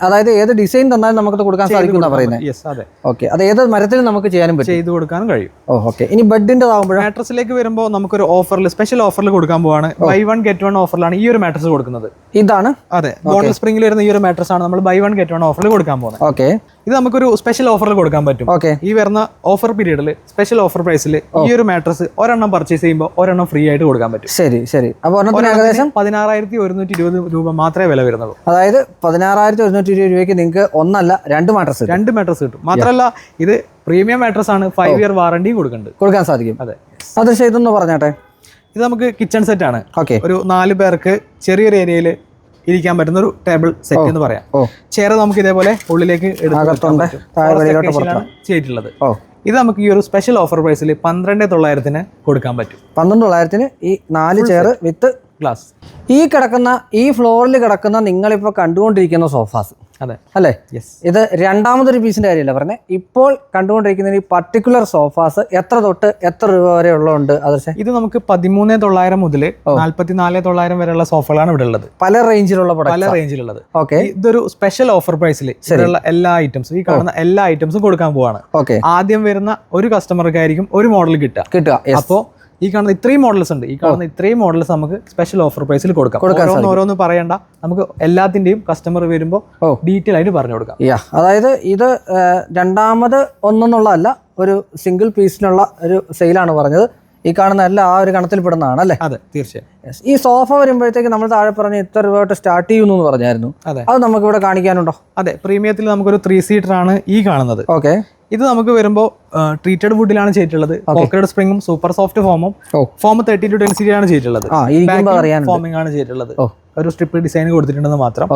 അതായത് ഏത് ഡിസൈൻ തന്നാലും നമുക്ക് കൊടുക്കാൻ സാധിക്കും പറയുന്നത് യെസ് അതെ. ഓക്കെ അത് ഏത് മരത്തിലും നമുക്ക് ചെയ്യാനും പറ്റും. ചെയ്ത് കൊടുക്കാനും കഴിയും. ഓക്കെ ഇനി ബെഡിന്റെ ആകുമ്പോൾ മാട്രസിലേക്ക് വരുമ്പോൾ നമുക്കൊരു ഓഫറിൽ സ്പെഷ്യൽ ഓഫറിൽ കൊടുക്കാൻ പോവാണ്. ബൈ വൺ ഗെറ്റ് വൺ ഓഫറിലാണ് ഈ ഒരു മാട്രസ് കൊടുക്കുന്നത്. ഇതാണ്? അതെ ബോട്ടൽ സ്പ്രിംഗിൽ വരുന്ന ഈ ഒരു മാട്രസ് ആണ് നമ്മൾ ബൈ വൺ ഗെറ്റ് വൺ ഓഫറിൽ കൊടുക്കാൻ പോകുന്നത് ഓക്കെ ഇത് നമുക്കൊരു സ്പെഷ്യൽ ഓഫറിൽ കൊടുക്കാൻ പറ്റും. ഓക്കെ ഈ വരുന്ന ഓഫർ പീരീഡിൽ സ്പെഷ്യൽ ഓഫർ പ്രൈസിൽ ഈ ഒരു മാട്രസ് ഒരെണ്ണം പർച്ചേസ് ചെയ്യുമ്പോൾ ഒരെണ്ണം ഫ്രീ ആയിട്ട് കൊടുക്കാൻ പറ്റും. ശരി ശരി. അപ്പോൾ ഏകദേശം? പതിനാറായിരത്തി ഒരുന്നൂറ്റി ഇരുപത് രൂപ മാത്രമേ വില വരുന്നുള്ളൂ. അതായത് പതിനാറായിരത്തി ഒരുന്നൂറ്റി ഇരുപത് രൂപയ്ക്ക് നിങ്ങൾക്ക് ഒന്നല്ല രണ്ട് മാട്രസ് രണ്ട് മാട്രസ് കിട്ടും. മാത്രമല്ല ഇത് പ്രീമിയം മാട്രസ് ആണ്. ഫൈവ് ഇയർ വാറണ്ടിയും കൊടുക്കുന്നുണ്ട്. കൊടുക്കാൻ സാധിക്കും. അതെ. അദൃശ്യം ഇതൊന്ന് പറഞ്ഞാട്ടെ? ഇത് നമുക്ക് കിച്ചൺ സെറ്റ് ആണ്. ഓക്കെ ഒരു നാല് പേർക്ക് ചെറിയൊരു ഏരിയയിൽ ഇരിക്കാൻ പറ്റുന്ന ഒരു ടേബിൾ സെറ്റ് എന്ന് പറയാം. ചെയർ നമുക്ക് ഇതേപോലെ ഉള്ളിലേക്ക് ചെയ്തിട്ടുള്ളത്. ഇത് നമുക്ക് ഈ ഒരു സ്പെഷ്യൽ ഓഫർ പ്രൈസിൽ പന്ത്രണ്ട് തൊള്ളായിരത്തിന് കൊടുക്കാൻ പറ്റും. പന്ത്രണ്ട് തൊള്ളായിരത്തിന് ഈ നാല് ചെയർ വിത്ത് ഗ്ലാസ് ഈ കിടക്കുന്ന ഈ ഫ്ലോറിൽ കിടക്കുന്ന നിങ്ങളിപ്പോൾ കണ്ടുകൊണ്ടിരിക്കുന്ന സോഫാസ് അതെ. അല്ലേ? യെസ് ഇത് രണ്ടാമതൊരു പീസിന്റെ കാര്യമല്ല. പറഞ്ഞേ ഇപ്പോൾ കണ്ടുകൊണ്ടിരിക്കുന്ന ഈ പർട്ടിക്കുലർ സോഫാസ് എത്ര തൊട്ട് എത്ര രൂപ വരെ ഉള്ളതുണ്ട്? അതെ ഇത് നമുക്ക് പതിമൂന്ന് തൊള്ളായിരം മുതൽ നാല്പത്തിനാല് തൊള്ളായിരം വരെയുള്ള സോഫകളാണ് ഇവിടെ ഉള്ളത്. പല റേഞ്ചിലുള്ള പല റേഞ്ചിലുള്ളത് ഓക്കെ ഇതൊരു സ്പെഷ്യൽ ഓഫർ പ്രൈസിൽ ഇതിലുള്ള എല്ലാ ഐറ്റംസും ഈ കാണുന്ന എല്ലാ ഐറ്റംസും കൊടുക്കാൻ പോവാണ്. ഓക്കെ ആദ്യം വരുന്ന ഒരു കസ്റ്റമർക്കായിരിക്കും ഒരു മോഡൽ കിട്ടുക. കിട്ടുക. അപ്പോൾ ഈ കാണുന്ന ഇത്രയും മോഡൽസ് ഉണ്ട്. ഈ കാണുന്ന ഇത്രയും മോഡൽസ് നമുക്ക് സ്പെഷ്യൽ ഓഫർ പ്രൈസിൽ കൊടുക്കാം. ഓരോന്ന് ഓരോന്ന് പറയണ്ട. നമുക്ക് എല്ലാത്തിന്റെയും കസ്റ്റമർ വരുമ്പോൾ. ഡീറ്റെയിൽ ആയിട്ട് പറഞ്ഞു കൊടുക്കാം. യാ അതായത് ഇത് രണ്ടാമത് ഒന്നെന്നുള്ളതല്ല ഒരു സിംഗിൾ പീസിനുള്ള ഒരു സെയിലാണ് പറഞ്ഞത്. ഈ കാണുന്ന എല്ലാം ആ ഒരു കണത്തിൽപ്പെടുന്നതാണ് അല്ലേ? അതെ തീർച്ചയായും. ഈ സോഫ വരുമ്പോഴത്തേക്ക് നമ്മൾ താഴെ പറഞ്ഞ ഇത്ര രൂപ തൊട്ട് സ്റ്റാർട്ട് ചെയ്യുന്നു എന്ന് പറഞ്ഞായിരുന്നു. അതെ. അത് നമുക്ക് ഇവിടെ കാണിക്കാനുണ്ടോ? അതെ പ്രീമിയത്തിൽ നമുക്കൊരു ത്രീ സീറ്റർ ആണ് ഈ കാണുന്നത്. ഓക്കെ ഇത് നമുക്ക് വരുമ്പോൾ ട്രീറ്റഡ് വുഡിലാണ് ചെയ്തിട്ടുള്ളത്. പോക്കറ്റ് സ്പ്രിങ്ങും സൂപ്പർ സോഫ്റ്റ് ഫോമും ഫോം തേർട്ടി ടു ഡെൻസിറ്റി ആണ് ചെയ്തിട്ടുള്ളത്. ഫോമിംഗ് ആണ് ചെയ്തിട്ടുള്ളത്. ഒരു സ്ട്രിപ്പ് ഡിസൈൻ കൊടുത്തിട്ടുണ്ടെന്ന് മാത്രം.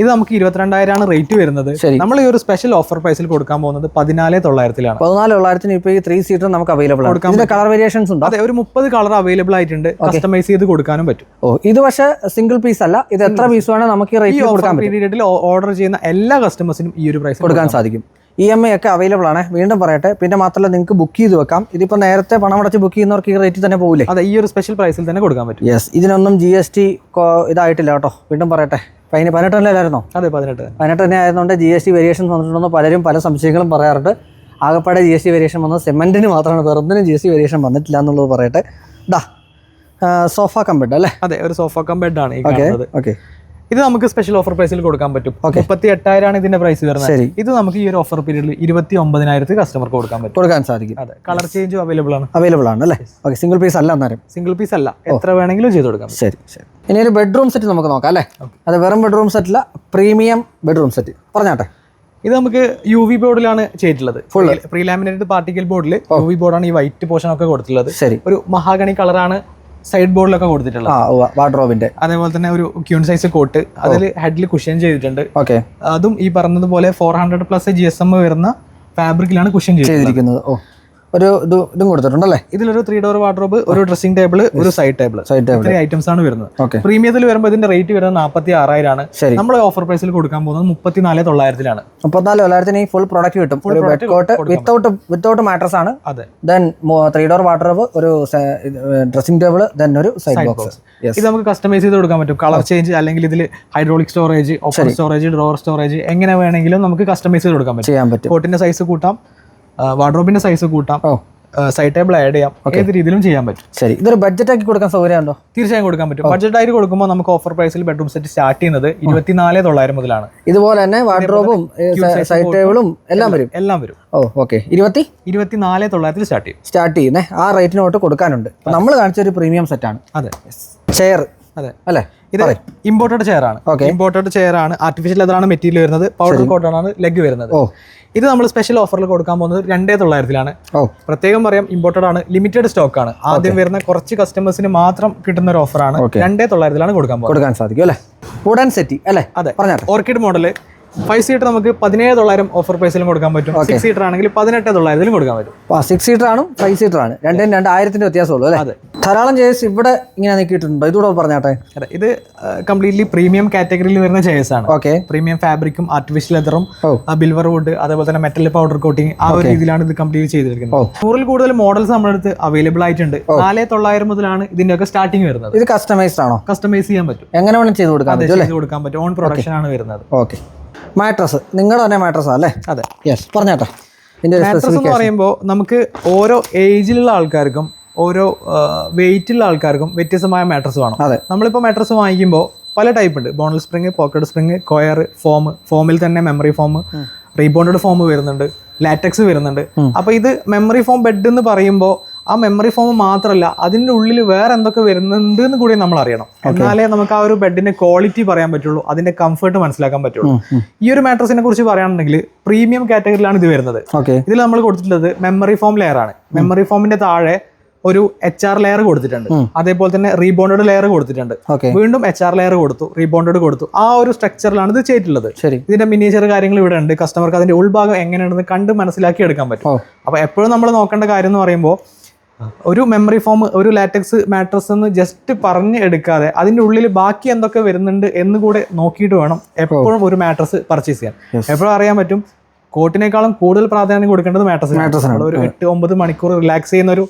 ഇത് നമുക്ക് ഇരുപത്തിരണ്ടായിരം ആണ് റേറ്റ് വരുന്നത്. നമ്മൾ ഈ ഒരു സ്പെഷ്യൽ ഓഫർ പ്രൈസിൽ കൊടുക്കാൻ പോകുന്നത് പതിനാല് തൊള്ളായിരത്തിലാണ്. പതിനാല് തൊള്ളായിരത്തിന് ഇപ്പോൾ ഈ ത്രീ സീറ്റർ നമുക്ക് അവൈലബിൾ ആണ്. കളർ വേരിയേഷൻസ് ഉണ്ട്? അതെ ഒരു മുപ്പത് കളർ അവൈലബിൾ ആയിട്ടുണ്ട്. കസ്റ്റമൈസ് ചെയ്ത് കൊടുക്കാനും പറ്റും. ഓ ഇത് പക്ഷേ സിംഗിൾ പീസ് അല്ല. ഇത് എത്ര പീസ് വേണേൽ നമുക്ക് ഈ റേറ്റ് കൊടുക്കാൻ പറ്റും. ഓർഡർ ചെയ്യുന്ന എല്ലാ കസ്റ്റമേഴ്സിനും ഈ ഒരു പ്രൈസ് കൊടുക്കാൻ സാധിക്കും. ഇ എം ഐ ഒക്കെ അവൈലബിൾ ആണ്. വീണ്ടും പറയട്ടെ. പിന്നെ മാത്രമല്ല നിങ്ങൾക്ക് ബുക്ക് ചെയ്ത് വെക്കാം. ഇതിപ്പോൾ നേരത്തെ പണം അടച്ച് ബുക്ക് ചെയ്യുന്നവർക്ക് ഈ റേറ്റിൽ തന്നെ പോകില്ലേ അതെ ഈ ഒരു സ്പെഷ്യൽ പ്രൈസിൽ തന്നെ കൊടുക്കാൻ പറ്റും. യെസ് ഇതിനൊന്നും ജി എസ് ടി ഇതായിട്ടില്ല കേട്ടോ. വീണ്ടും പറയട്ടെ. പതിന് ആയിരുന്നോ അതെ പതിനെട്ട് പതിനെട്ട് തന്നെ ആയതുകൊണ്ട് ജി എസ് ടി വേരിയേഷൻ വന്നിട്ടുണ്ടെന്ന് പലരും പല സംശയങ്ങളും പറയാറുണ്ട്. ആകപ്പാടെ ജി എസ് ടി വേരിയേഷൻ വന്നത് സിമെന്റിന് മാത്രമാണ്. വെറുതെ ജി എസ് ടി വേരിയേഷൻ വന്നിട്ടില്ല എന്നുള്ളത് പറയട്ടെ. ദാ സോഫ കമ്പെഡ് അല്ലേ? അതെ ഒരു സോഫ കമ്പെഡ് ബെഡ് ആണ് ഓക്കെ ഓക്കെ ഇത് നമുക്ക് സ്പെഷ്യൽ ഓഫർ പ്രൈസിൽ കൊടുക്കാൻ പറ്റും. മുപ്പത്തി എട്ടായിരമാണ് ഇതിന്റെ പ്രൈസ് വരുന്നത്. ഇത് നമുക്ക് ഈ ഒരു ഓഫർ പീരീഡിൽ ഇരുപത്തി ഒമ്പതിനായിരത്തി കസ്റ്റമർക്ക് കൊടുക്കാൻ പറ്റും. കൊടുക്കാൻ സാധിക്കും. അതെ. കളർ ചേഞ്ചും അവൈലബിൾ ആണ്. അവൈലബിൾ ആണ് അല്ലേ? ഓക്കെ സിംഗിൾ പീസ് അല്ല അന്നേരം. സിംഗിൾ പീസ് അല്ല. എത്ര വേണമെങ്കിലും ചെയ്ത് കൊടുക്കാം ശരി ശരി. ഇനി ഒരു ബെഡ്റൂം സെറ്റ് നമുക്ക് നോക്കാം അല്ലേ? അത് വെറും ബെഡ്റൂം സെറ്റില്ല പ്രീമിയം ബെഡ്റൂം സെറ്റ് പറഞ്ഞാട്ടെ. ഇത് നമുക്ക് യു വി ബോർഡിലാണ് ചെയ്തിട്ടുള്ളത്. ഫുൾ പ്രീലാമിനേറ്റഡ് പാർട്ടിക്കൽ ബോർഡിൽ യു വി ബോർഡാണ് ഈ വൈറ്റ് പോർഷൻ ഒക്കെ കൊടുത്തിട്ടുള്ളത്. ശരി. ഒരു മഹാഗണി കളറാണ് സൈഡ് ബോർഡിലൊക്കെ കൊടുത്തിട്ടുള്ളത്. ആ വാർഡ്രോബിന്റെ അതേപോലെ തന്നെ ഒരു ക്യൂൺ സൈസ് കോട്ട് അതിൽ ഹെഡിൽ കുഷൻ ചെയ്തിട്ടുണ്ട്. ഓക്കെ. അതും ഈ പറഞ്ഞതുപോലെ four hundred plus G S M വരുന്ന ഫാബ്രിക്കിലാണ് കുഷൻ ചെയ്തിരിക്കുന്നത്. ഓ. ഒരു ഇത് ഇതും കൊടുത്തിട്ടുണ്ടല്ലേ? ഇതിലൊരു ത്രീ ഡോർ വാർഡ്രോബ് ഒരു ഡ്രസ്സിംഗ് ടേബിൾ ഒരു side table side table items ആണ് വരുന്നത്. പ്രീമിയത്തിൽ വരുമ്പോൾ ഇതിന്റെ റേറ്റ് വരുന്നത് നാൽപ്പത്തി ആറായിരമാണ് ശരി നമ്മൾ ഓഫർ പ്രൈസിൽ കൊടുക്കാൻ പോകുന്നത് മുപ്പത്തിനാല് തൊള്ളായിരത്തിലാണ്. മുപ്പത്തിനാല് തൊള്ളായിരത്തിന് ഈ ഫുൾ പ്രോഡക്റ്റ് കിട്ടും. ഒരു bed cot without without mattress ആണ്. അതെ. ദെൻ ത്രീ ഡോർ വാർഡ്രോബ് ഒരു ഡ്രസ്സിംഗ് ടേബിൾ ദെൻ ഒരു സൈഡ് ബോക്സ് ഇത് നമുക്ക് കസ്റ്റമൈസ് ചെയ്ത് കൊടുക്കാൻ പറ്റും. കളർ ചേഞ്ച് അല്ലെങ്കിൽ ഇതിൽ hydraulic storage open storage drawer storage എങ്ങനെ വേണമെങ്കിലും നമുക്ക് കസ്റ്റമൈസ് ചെയ്ത് കൊടുക്കാൻ പറ്റും. കോട്ടിന്റെ സൈസ് കൂട്ടാം. വാർഡ്രോബിന്റെ സൈസ് കൂട്ടാം. സൈഡ് ടേബിൾ ആഡ് ചെയ്യാം. ഏത് രീതിയിലും ചെയ്യാൻ പറ്റും. ശരി. ഇതൊരു ബഡ്ജറ്റ് ആക്കി കൊടുക്കാൻ സൗകര്യമുണ്ടോ? തീർച്ചയായും കൊടുക്കാൻ പറ്റും. ബഡ്ജറ്റ് ആയിട്ട് കൊടുക്കുമ്പോൾ നമുക്ക് ഓഫർ പ്രൈസിൽ ബെഡ്റൂം സെറ്റ് സ്റ്റാർട്ട് ചെയ്യുന്നത് ഇരുപത്തിനാല് തൊള്ളായിരം മുതലാണ്. ഇതുപോലെ തന്നെ വാർഡ്രോബും സൈഡ് ടേബിളും എല്ലാം വരും. എല്ലാം വരും. ഓ ഓക്കെ ഇരുപത്തി? ഇരുപത്തിനാല് തൊള്ളായിരത്തിൽ സ്റ്റാർട്ട് ചെയ്യും. സ്റ്റാർട്ട് ചെയ്യുന്നേ. ആ റേറ്റിനോട്ട് കൊടുക്കാനുണ്ട്. നമ്മൾ കാണിച്ച ഒരു പ്രീമിയം സെറ്റാണ് അതെ. ചെയർ അതെ. അല്ലേ? ഇത് ഇമ്പോർട്ടഡ് ചെയർ ആണ്. ഇമ്പോർട്ടഡ് ചെയർ ആണ്. ആർട്ടിഫിഷ്യൽ ലെതറാണ് മെറ്റീരിയൽ വരുന്നത്. പൗഡർ കോട്ടാണ് ലെഗ് വരുന്നത്. ഇത് നമ്മൾ സ്പെഷ്യൽ ഓഫറിൽ കൊടുക്കാൻ പോകുന്നത് രണ്ടേ തൊള്ളായിരത്തിലാണ്. പ്രത്യേകം പറയാം ഇമ്പോർട്ടഡ് ആണ് ലിമിറ്റഡ് സ്റ്റോക്ക് ആണ്. ആദ്യം വരുന്ന കുറച്ച് കസ്റ്റമേഴ്സിന് മാത്രം കിട്ടുന്ന ഒരു ഓഫറാണ് രണ്ടേ തൊള്ളായിരത്തിലാണ് കൊടുക്കാൻ പോകുന്നത്. കൊടുക്കാൻ സാധിക്കും അല്ലേ? വുഡൻ സെറ്റി അല്ലേ? അതെ. ഓർക്കിഡ് മോഡൽ ഫൈവ് സീറ്റർ നമുക്ക് പതിനേഴ് തൊള്ളായിരം ഓഫർ പ്രൈസിലും കൊടുക്കാൻ പറ്റും. സിക്സ് സീറ്റർ ആണെങ്കിൽ പതിനെട്ട് തൊള്ളായിരത്തിലും കൊടുക്കാൻ പറ്റും. ആ സിക്സ് സീറ്റർ ആണ് ഫൈവ് സീറ്റർ ആണ്. രണ്ടും രണ്ടായിരത്തിന്റെ വ്യത്യാസമുള്ളൂ അല്ലേ? അതെ. ധാരാളം ചേസ് ഇവിടെ ഇങ്ങനെ നീക്കിയിട്ടുണ്ട്. ഇതുകൂടെ പറഞ്ഞാട്ടെ? അതെ ഇത് കംപ്ലീറ്റ്ലി പ്രീമിയം കാറ്റഗറിയിൽ വരുന്ന ചേസ് ആണ്. ഓക്കെ. പ്രീമിയം ഫാബ്രിക്കും ആർട്ടിഫിഷ്യൽ ലെതറും. ബിൽവർ വുഡ് അതേപോലെ തന്നെ മെറ്റൽ പൗഡർ കോട്ടിംഗ് ആ ഒരു രീതിയിലാണ് ഇത് കംപ്ലീറ്റ് ചെയ്തിരിക്കുന്നത്. നൂറിൽ കൂടുതൽ മോഡൽസ് നമ്മുടെ അടുത്ത് അവൈലബിൾ ആയിട്ടുണ്ട്. നാല് തൊള്ളായിരം മുതലാണ് ഇതിന്റെ ഒക്കെ സ്റ്റാർട്ടിംഗ് വരുന്നത്. ഇത് കസ്റ്റമൈസ്ഡ് ആണോ? കസ്റ്റമൈസ് ചെയ്യാൻ പറ്റും. എങ്ങനെ വേണം ചെയ്ത് കൊടുക്കാൻ പറ്റും ചെയ്ത് കൊടുക്കാൻ പറ്റും. ഓൺ പ്രൊഡക്ഷൻ ആണ് വരുന്നത്. ഓക്കെ. മാട്രസ് നിങ്ങളുടെ തന്നെ മാട്രസ് അല്ലേ? അതെ. യെസ് പറഞ്ഞേട്ടോ. മാട്രസ് എന്ന് പറയുമ്പോൾ നമുക്ക് ഓരോ ഏജിലുള്ള ആൾക്കാർക്കും ഓരോ വെയിറ്റുള്ള ആൾക്കാർക്കും വ്യത്യസ്തമായ മാട്രസ് വേണം. അതെ. നമ്മളിപ്പോൾ മാട്രസ് വാങ്ങിക്കുമ്പോൾ പല ടൈപ്പ് ഉണ്ട്. Bonnell spring pocket spring coir foam ഫോമിൽ തന്നെ മെമ്മറി ഫോം റീബോണ്ടഡ് ഫോം വരുന്നുണ്ട് ലാറ്റക്സ് വരുന്നുണ്ട്. അപ്പോൾ ഇത് മെമ്മറി ഫോം ബെഡ് എന്ന് പറയുമ്പോൾ ആ മെമ്മറി ഫോം മാത്രമല്ല അതിന്റെ ഉള്ളിൽ വേറെ എന്തൊക്കെ വരുന്നുണ്ട് എന്ന് കൂടി നമ്മൾ അറിയണം. എന്നാലേ നമുക്ക് ആ ഒരു ബെഡിന്റെ ക്വാളിറ്റി പറയാൻ പറ്റുള്ളൂ അതിന്റെ കംഫർട്ട് മനസ്സിലാക്കാൻ പറ്റുള്ളൂ. ഈ ഒരു മാട്രസിനെ കുറിച്ച് പറയുകയാണെങ്കിൽ പ്രീമിയം കാറ്റഗറിയിലാണ് ഇത് വരുന്നത്. ഇതിൽ നമ്മൾ കൊടുത്തിട്ടുള്ളത് മെമ്മറി ഫോം ലെയർ ആണ്. മെമ്മറി ഫോമിന്റെ താഴെ ഒരു എച്ച് ആർ ലെയർ കൊടുത്തിട്ടുണ്ട്. അതേപോലെ തന്നെ റീബോണ്ടഡ് ലെയർ കൊടുത്തിട്ടുണ്ട്. വീണ്ടും എച്ച് ആർ ലെയർ കൊടുത്തു റീബോണ്ടഡ് കൊടുത്തു. ആ ഒരു സ്ട്രക്ചറിലാണ് ഇത് ചെയ്തിട്ടുള്ളത്. ശരി. ഇതിന്റെ മിനിയേച്ചർ കാര്യങ്ങൾ ഇവിടെ ഉണ്ട്. കസ്റ്റമർക്ക് അതിന്റെ ഉൾഭാഗം എങ്ങനെയാണെന്ന് കണ്ട് മനസ്സിലാക്കി എടുക്കാൻ പറ്റും. അപ്പൊ എപ്പോഴും നമ്മൾ നോക്കേണ്ട കാര്യം എന്ന് പറയുമ്പോൾ ഒരു മെമ്മറി ഫോം ഒരു ലാറ്റക്സ് മാട്രസ് എന്ന് ജസ്റ്റ് പറഞ്ഞ് എടുക്കാതെ അതിന്റെ ഉള്ളിൽ ബാക്കി എന്തൊക്കെ വരുന്നുണ്ട് എന്ന് കൂടെ നോക്കിയിട്ട് വേണം എപ്പോഴും ഒരു മാട്രസ് പർച്ചേസ് ചെയ്യാൻ. എപ്പോഴും അറിയാൻ പറ്റും കോട്ടിനേക്കാളും കൂടുതൽ പ്രാധാന്യം കൊടുക്കേണ്ടത് മാട്രസ് മാട്രസിനാണ്. ഒരു എട്ട് ഒമ്പത് മണിക്കൂർ റിലാക്സ് ചെയ്യുന്ന ഒരു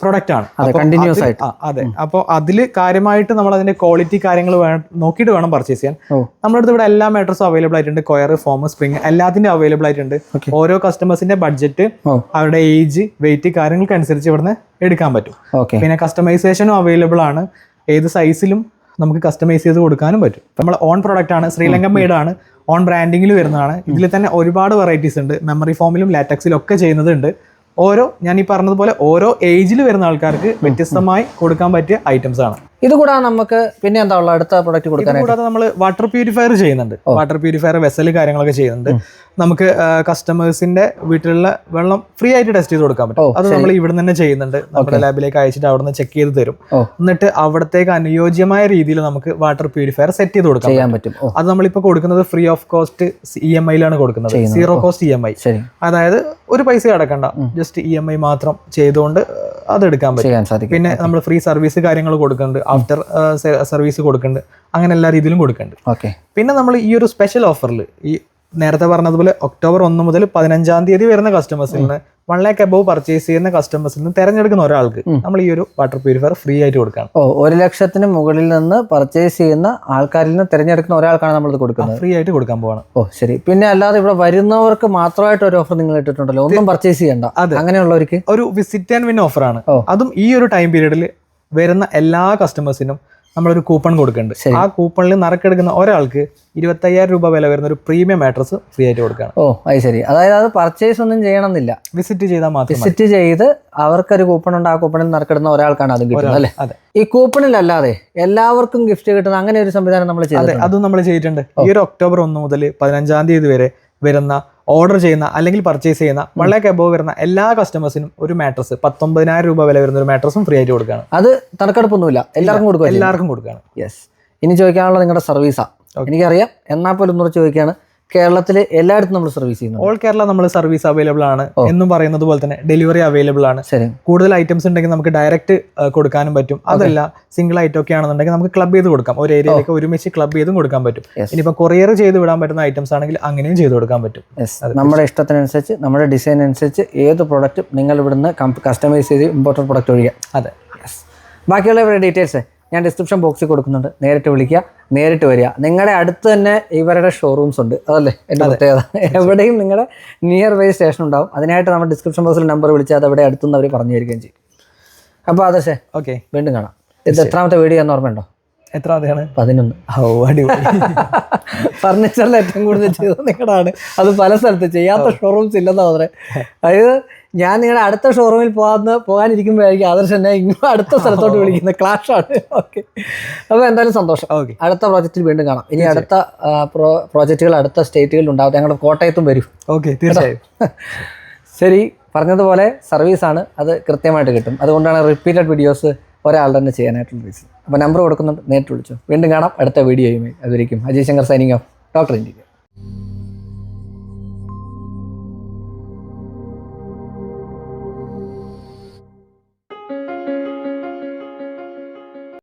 പ്രൊഡക്റ്റ് ആണ്. അതെ, അപ്പൊ ആയിട്ട്. അതെ. അപ്പോൾ അതിൽ കാര്യമായിട്ട് നമ്മൾ അതിന്റെ ക്വാളിറ്റി കാര്യങ്ങൾ നോക്കിയിട്ട് വേണം പർച്ചേസ് ചെയ്യാൻ. നമ്മുടെ അടുത്ത് ഇവിടെ എല്ലാ മാട്രസും അവൈലബിൾ ആയിട്ടുണ്ട്. കൊയർ ഫോം സ്പ്രിങ് എല്ലാത്തിന്റെ അവൈലബിൾ ആയിട്ടുണ്ട്. ഓരോ കസ്റ്റമേഴ്സിന്റെ ബഡ്ജറ്റ് അവരുടെ ഏജ് വെയിറ്റ് കാര്യങ്ങൾക്ക് അനുസരിച്ച് ഇവിടുന്ന് എടുക്കാൻ പറ്റും. പിന്നെ കസ്റ്റമൈസേഷനും അവൈലബിൾ ആണ്. ഏത് സൈസിലും നമുക്ക് കസ്റ്റമൈസ് ചെയ്ത് കൊടുക്കാനും പറ്റും. നമ്മൾ ഓൺ പ്രൊഡക്റ്റ് ആണ്. ശ്രീലങ്കൻ മെയ്ഡ് ആണ്. ഓൺ ബ്രാൻഡിങ്ങിൽ വരുന്നതാണ്. ഇതിൽ തന്നെ ഒരുപാട് വെറൈറ്റീസ് ഉണ്ട്. മെമ്മറി ഫോമിലും ലാറ്റക്സിലും ഒക്കെ ചെയ്യുന്നതുണ്ട് ഓരോ ഞാൻ ഈ പറഞ്ഞതുപോലെ ഓരോ ഏജിൽ വരുന്ന ആൾക്കാർക്ക് വ്യത്യസ്തമായി കൊടുക്കാൻ പറ്റിയ ഐറ്റംസ് ആണ്. ഇത് കൂടാതെ നമുക്ക് പിന്നെ എന്താ ഉള്ള അടുത്ത പ്രൊഡക്റ്റ് കൊടുക്കാൻ കൂടാതെ നമ്മൾ വാട്ടർ പ്യൂരിഫയർ ചെയ്യുന്നുണ്ട്. വാട്ടർ പ്യൂരിഫയർ വെസൽ കാര്യങ്ങളൊക്കെ ചെയ്യുന്നുണ്ട്. നമുക്ക് കസ്റ്റമേഴ്സിന്റെ വീട്ടിലുള്ള വെള്ളം ഫ്രീ ആയിട്ട് ടെസ്റ്റ് ചെയ്ത് കൊടുക്കാൻ പറ്റും. അത് നമ്മൾ ഇവിടെ തന്നെ ചെയ്യുന്നുണ്ട്. നമ്മുടെ ലാബിലേക്ക് അയച്ചിട്ട് അവിടെ നിന്ന് ചെക്ക് ചെയ്ത് തരും. എന്നിട്ട് അവിടത്തേക്ക് അനുയോജ്യമായ രീതിയിൽ നമുക്ക് വാട്ടർ പ്യൂരിഫയർ സെറ്റ് ചെയ്ത് കൊടുക്കാൻ പറ്റും. അത് നമ്മളിപ്പോൾ കൊടുക്കുന്നത് free of cost E M ഐയിലാണ് കൊടുക്കുന്നത്. Zero cost E M I അതായത് ഒരു പൈസ അടക്കണ്ട. ജസ്റ്റ് ഇ എം ഐ മാത്രം ചെയ്തുകൊണ്ട് അത് എടുക്കാൻ പറ്റും. പിന്നെ നമ്മൾ ഫ്രീ സർവീസ് കാര്യങ്ങൾ കൊടുക്കുന്നുണ്ട്. ആഫ്റ്റർ സർവീസ് കൊടുക്കുന്നുണ്ട്. അങ്ങനെ എല്ലാ രീതിയിലും കൊടുക്കുന്നുണ്ട്. ഓക്കെ പിന്നെ നമ്മൾ ഈ ഒരു സ്പെഷ്യൽ ഓഫറിൽ ഈ നേരത്തെ പറഞ്ഞതുപോലെ ഒക്ടോബർ ഒന്ന് മുതൽ പതിനഞ്ചാം തീയതി വരുന്ന കസ്റ്റമേഴ്സിൽ നിന്ന് വൺ ലാക്ക് അബവ് പർച്ചേസ് ചെയ്യുന്ന കസ്റ്റമേഴ്സിൽ നിന്ന് തിരഞ്ഞെടുക്കുന്ന ഒരാൾക്ക് നമ്മൾ ഈ ഒരു വാട്ടർ പ്യൂരിഫയർ ഫ്രീ ആയിട്ട് കൊടുക്കാം ഓ ഒരു ലക്ഷത്തിന് മുകളിൽ നിന്ന് പർച്ചേസ് ചെയ്യുന്ന ആൾക്കാരിൽ നിന്ന് തിരഞ്ഞെടുക്കുന്ന ഒരാൾക്കാണ് നമ്മളിത് കൊടുക്കുന്നത്. ഫ്രീ ആയിട്ട് കൊടുക്കാൻ പോവാണ്. ഓ ശരി. പിന്നെ അല്ലാതെ ഇവിടെ വരുന്നവർക്ക് മാത്രമായിട്ട് ഒരു ഓഫർ നിങ്ങൾ ഇട്ടിട്ടുണ്ടല്ലോ. ഒന്നും പർച്ചേസ് ചെയ്യണ്ട. അതെ. അങ്ങനെയുള്ളവർക്ക്? ഒരു വിസിറ്റ് ആൻഡ് വിൻ ഓഫർ ആണ്. അതും ഈ ഒരു ടൈം പീരീഡിൽ വരുന്ന എല്ലാ കസ്റ്റമേഴ്സിനും നമ്മളൊരു കൂപ്പൺ കൊടുക്കുന്നുണ്ട്. ആ കൂപ്പണിൽ നറുക്കെടുക്കുന്ന ഒരാൾക്ക് ഇരുപത്തയ്യായിരം രൂപ വില വരുന്ന ഒരു പ്രീമിയം മാട്രസ് ഫ്രീ ആയിട്ട് കൊടുക്കുകയാണ്. ഓ അത് ശരി. അതായത് അത് പർച്ചേസ് ഒന്നും ചെയ്യണമെന്നില്ല. വിസിറ്റ് ചെയ്താൽ മാത്രം വിസിറ്റ് ചെയ്ത് അവർക്കൊരു കൂപ്പൺ ഉണ്ട് ആ കൂപ്പണിൽ നറുക്കിടുന്ന ഒരാൾക്കാണ് അത് കിട്ടുന്നത് അല്ലേ? അതെ. ഈ കൂപ്പണിലല്ലാതെ എല്ലാവർക്കും ഗിഫ്റ്റ് കിട്ടുന്ന അങ്ങനെ ഒരു സംവിധാനം നമ്മൾ അതെ അതും നമ്മൾ ചെയ്തിട്ടുണ്ട്. ഈ ഒരു ഒക്ടോബർ ഒന്ന് മുതൽ പതിനഞ്ചാം തീയതി വരെ വരുന്ന ഓർഡർ ചെയ്യുന്ന അല്ലെങ്കിൽ പർച്ചേസ് ചെയ്യുന്ന വളരെ കബോ വരുന്ന എല്ലാ കസ്റ്റമേഴ്സിനും ഒരു മാട്രസ് പത്തൊമ്പതിനായിരം രൂപ വില വരുന്ന ഒരു മാട്രസും ഫ്രീ ആയിട്ട് കൊടുക്കുകയാണ്. അത് തണക്കെടുപ്പൊന്നുമില്ല. എല്ലാവർക്കും കൊടുക്കുക എല്ലാവർക്കും കൊടുക്കുകയാണ്. യെസ് ഇനി ചോദിക്കാനുള്ള നിങ്ങളുടെ സർവീസാണ് എനിക്കറിയാം. എന്നാൽ പോലും ഒന്നുകൂടെ ചോദിക്കുകയാണ്. കേരളത്തിൽ എല്ലായിടത്തും നമ്മൾ സർവീസ് ചെയ്യുന്നു ഓൾ കേരള നമ്മൾ സർവീസ് അവൈലബിൾ ആണ് എന്നും പറയുന്നത് പോലെ തന്നെ ഡെലിവറി അവൈലബിൾ ആണ്. ശരി. കൂടുതൽ ഐറ്റംസ് ഉണ്ടെങ്കിൽ നമുക്ക് ഡയറക്റ്റ് കൊടുക്കാനും പറ്റും. അതല്ല സിംഗിൾ ഐറ്റം ഒക്കെ ആണെന്നുണ്ടെങ്കിൽ നമുക്ക് ക്ലബ് ചെയ്ത് കൊടുക്കാം. ഒരു ഏരിയയിലേക്ക് ഒരുമിച്ച് ക്ലബ് ചെയ്തും കൊടുക്കാൻ പറ്റും. ഇനിയിപ്പോൾ കൊറിയർ ചെയ്ത് വിടാൻ പറ്റുന്ന ഐറ്റംസ് ആണെങ്കിൽ അങ്ങനെയും ചെയ്ത് കൊടുക്കാൻ പറ്റും. നമ്മുടെ ഇഷ്ടത്തിനനുസരിച്ച് നമ്മുടെ ഡിസൈൻ അനുസരിച്ച് ഏത് പ്രൊഡക്റ്റും നിങ്ങൾ ഇവിടുന്ന് കസ്റ്റമൈസ് ചെയ്ത് ഇമ്പോർട്ടന്റ് പ്രോഡക്റ്റ് ഒഴിയാം അതെ. ബാക്കിയുള്ള ഡീറ്റെയിൽസ് ഞാൻ ഡിസ്ക്രിപ്ഷൻ ബോക്സിൽ കൊടുക്കുന്നുണ്ട്. നേരിട്ട് വിളിക്കുക നേരിട്ട് വരിക. നിങ്ങളുടെ അടുത്ത് തന്നെ ഇവരുടെ ഷോറൂംസ് ഉണ്ട്. അതല്ലേ? എന്റെ പ്രത്യേകത. എവിടെയും നിങ്ങളുടെ നിയർ ബൈ സ്റ്റേഷൻ ഉണ്ടാവും. അതിനായിട്ട് നമ്മൾ ഡിസ്ക്രിപ്ഷൻ ബോക്സിൽ നമ്പർ വിളിച്ചാൽ അത് അവിടെ അടുത്തുനിന്ന് അവർ പറഞ്ഞു തരികയും ചെയ്യും. അപ്പോൾ അതേ ഓക്കെ വീണ്ടും കാണാം. ഇത് എത്രാമത്തെ വീഡിയോ എന്ന് ഓർമ്മയുണ്ടോ? എത്ര അതെയാണ് പതിനൊന്ന്. ഓ അടിപൊളി. ഫർണിച്ചറിൽ ഏറ്റവും കൂടുതൽ ചെയ്തത് നിങ്ങളാണ്. അത് പല സ്ഥലത്ത് ചെയ്യാത്ത ഷോറൂംസ് ഇല്ലെന്നാ പറഞ്ഞത് അതായത് ഞാൻ നിങ്ങളുടെ അടുത്ത ഷോറൂമിൽ പോകാന്ന് പോകാനിരിക്കുമ്പോഴായിരിക്കും ആദർശ് എന്നെ ഇങ്ങോട്ട് അടുത്ത സ്ഥലത്തോട്ട് വിളിക്കുന്നത് ക്ലാഷാണ് ഓക്കെ അപ്പോൾ എന്തായാലും സന്തോഷം. ഓക്കെ അടുത്ത പ്രോജക്റ്റിൽ വീണ്ടും കാണാം. ഇനി അടുത്ത പ്രോ പ്രോജക്റ്റുകൾ അടുത്ത സ്റ്റേറ്റുകളിൽ ഉണ്ടാവും. ഞങ്ങളുടെ കോട്ടയത്തും വരും. ഓക്കെ തീർച്ചയായും. ശരി പറഞ്ഞതുപോലെ സർവീസാണ് അത് കൃത്യമായിട്ട് കിട്ടും. അതുകൊണ്ടാണ് റിപ്പീറ്റഡ് വീഡിയോസ് ഒരാൾ തന്നെ ചെയ്യാനായിട്ടുള്ള റീസൺ അപ്പോൾ നമ്പർ കൊടുക്കുന്നുണ്ട്. നേരിട്ട് വിളിച്ചു. വീണ്ടും കാണാം. അടുത്ത വീഡിയോയുമായി അതുവരിക്കും. Ajay Shankar signing off doctor India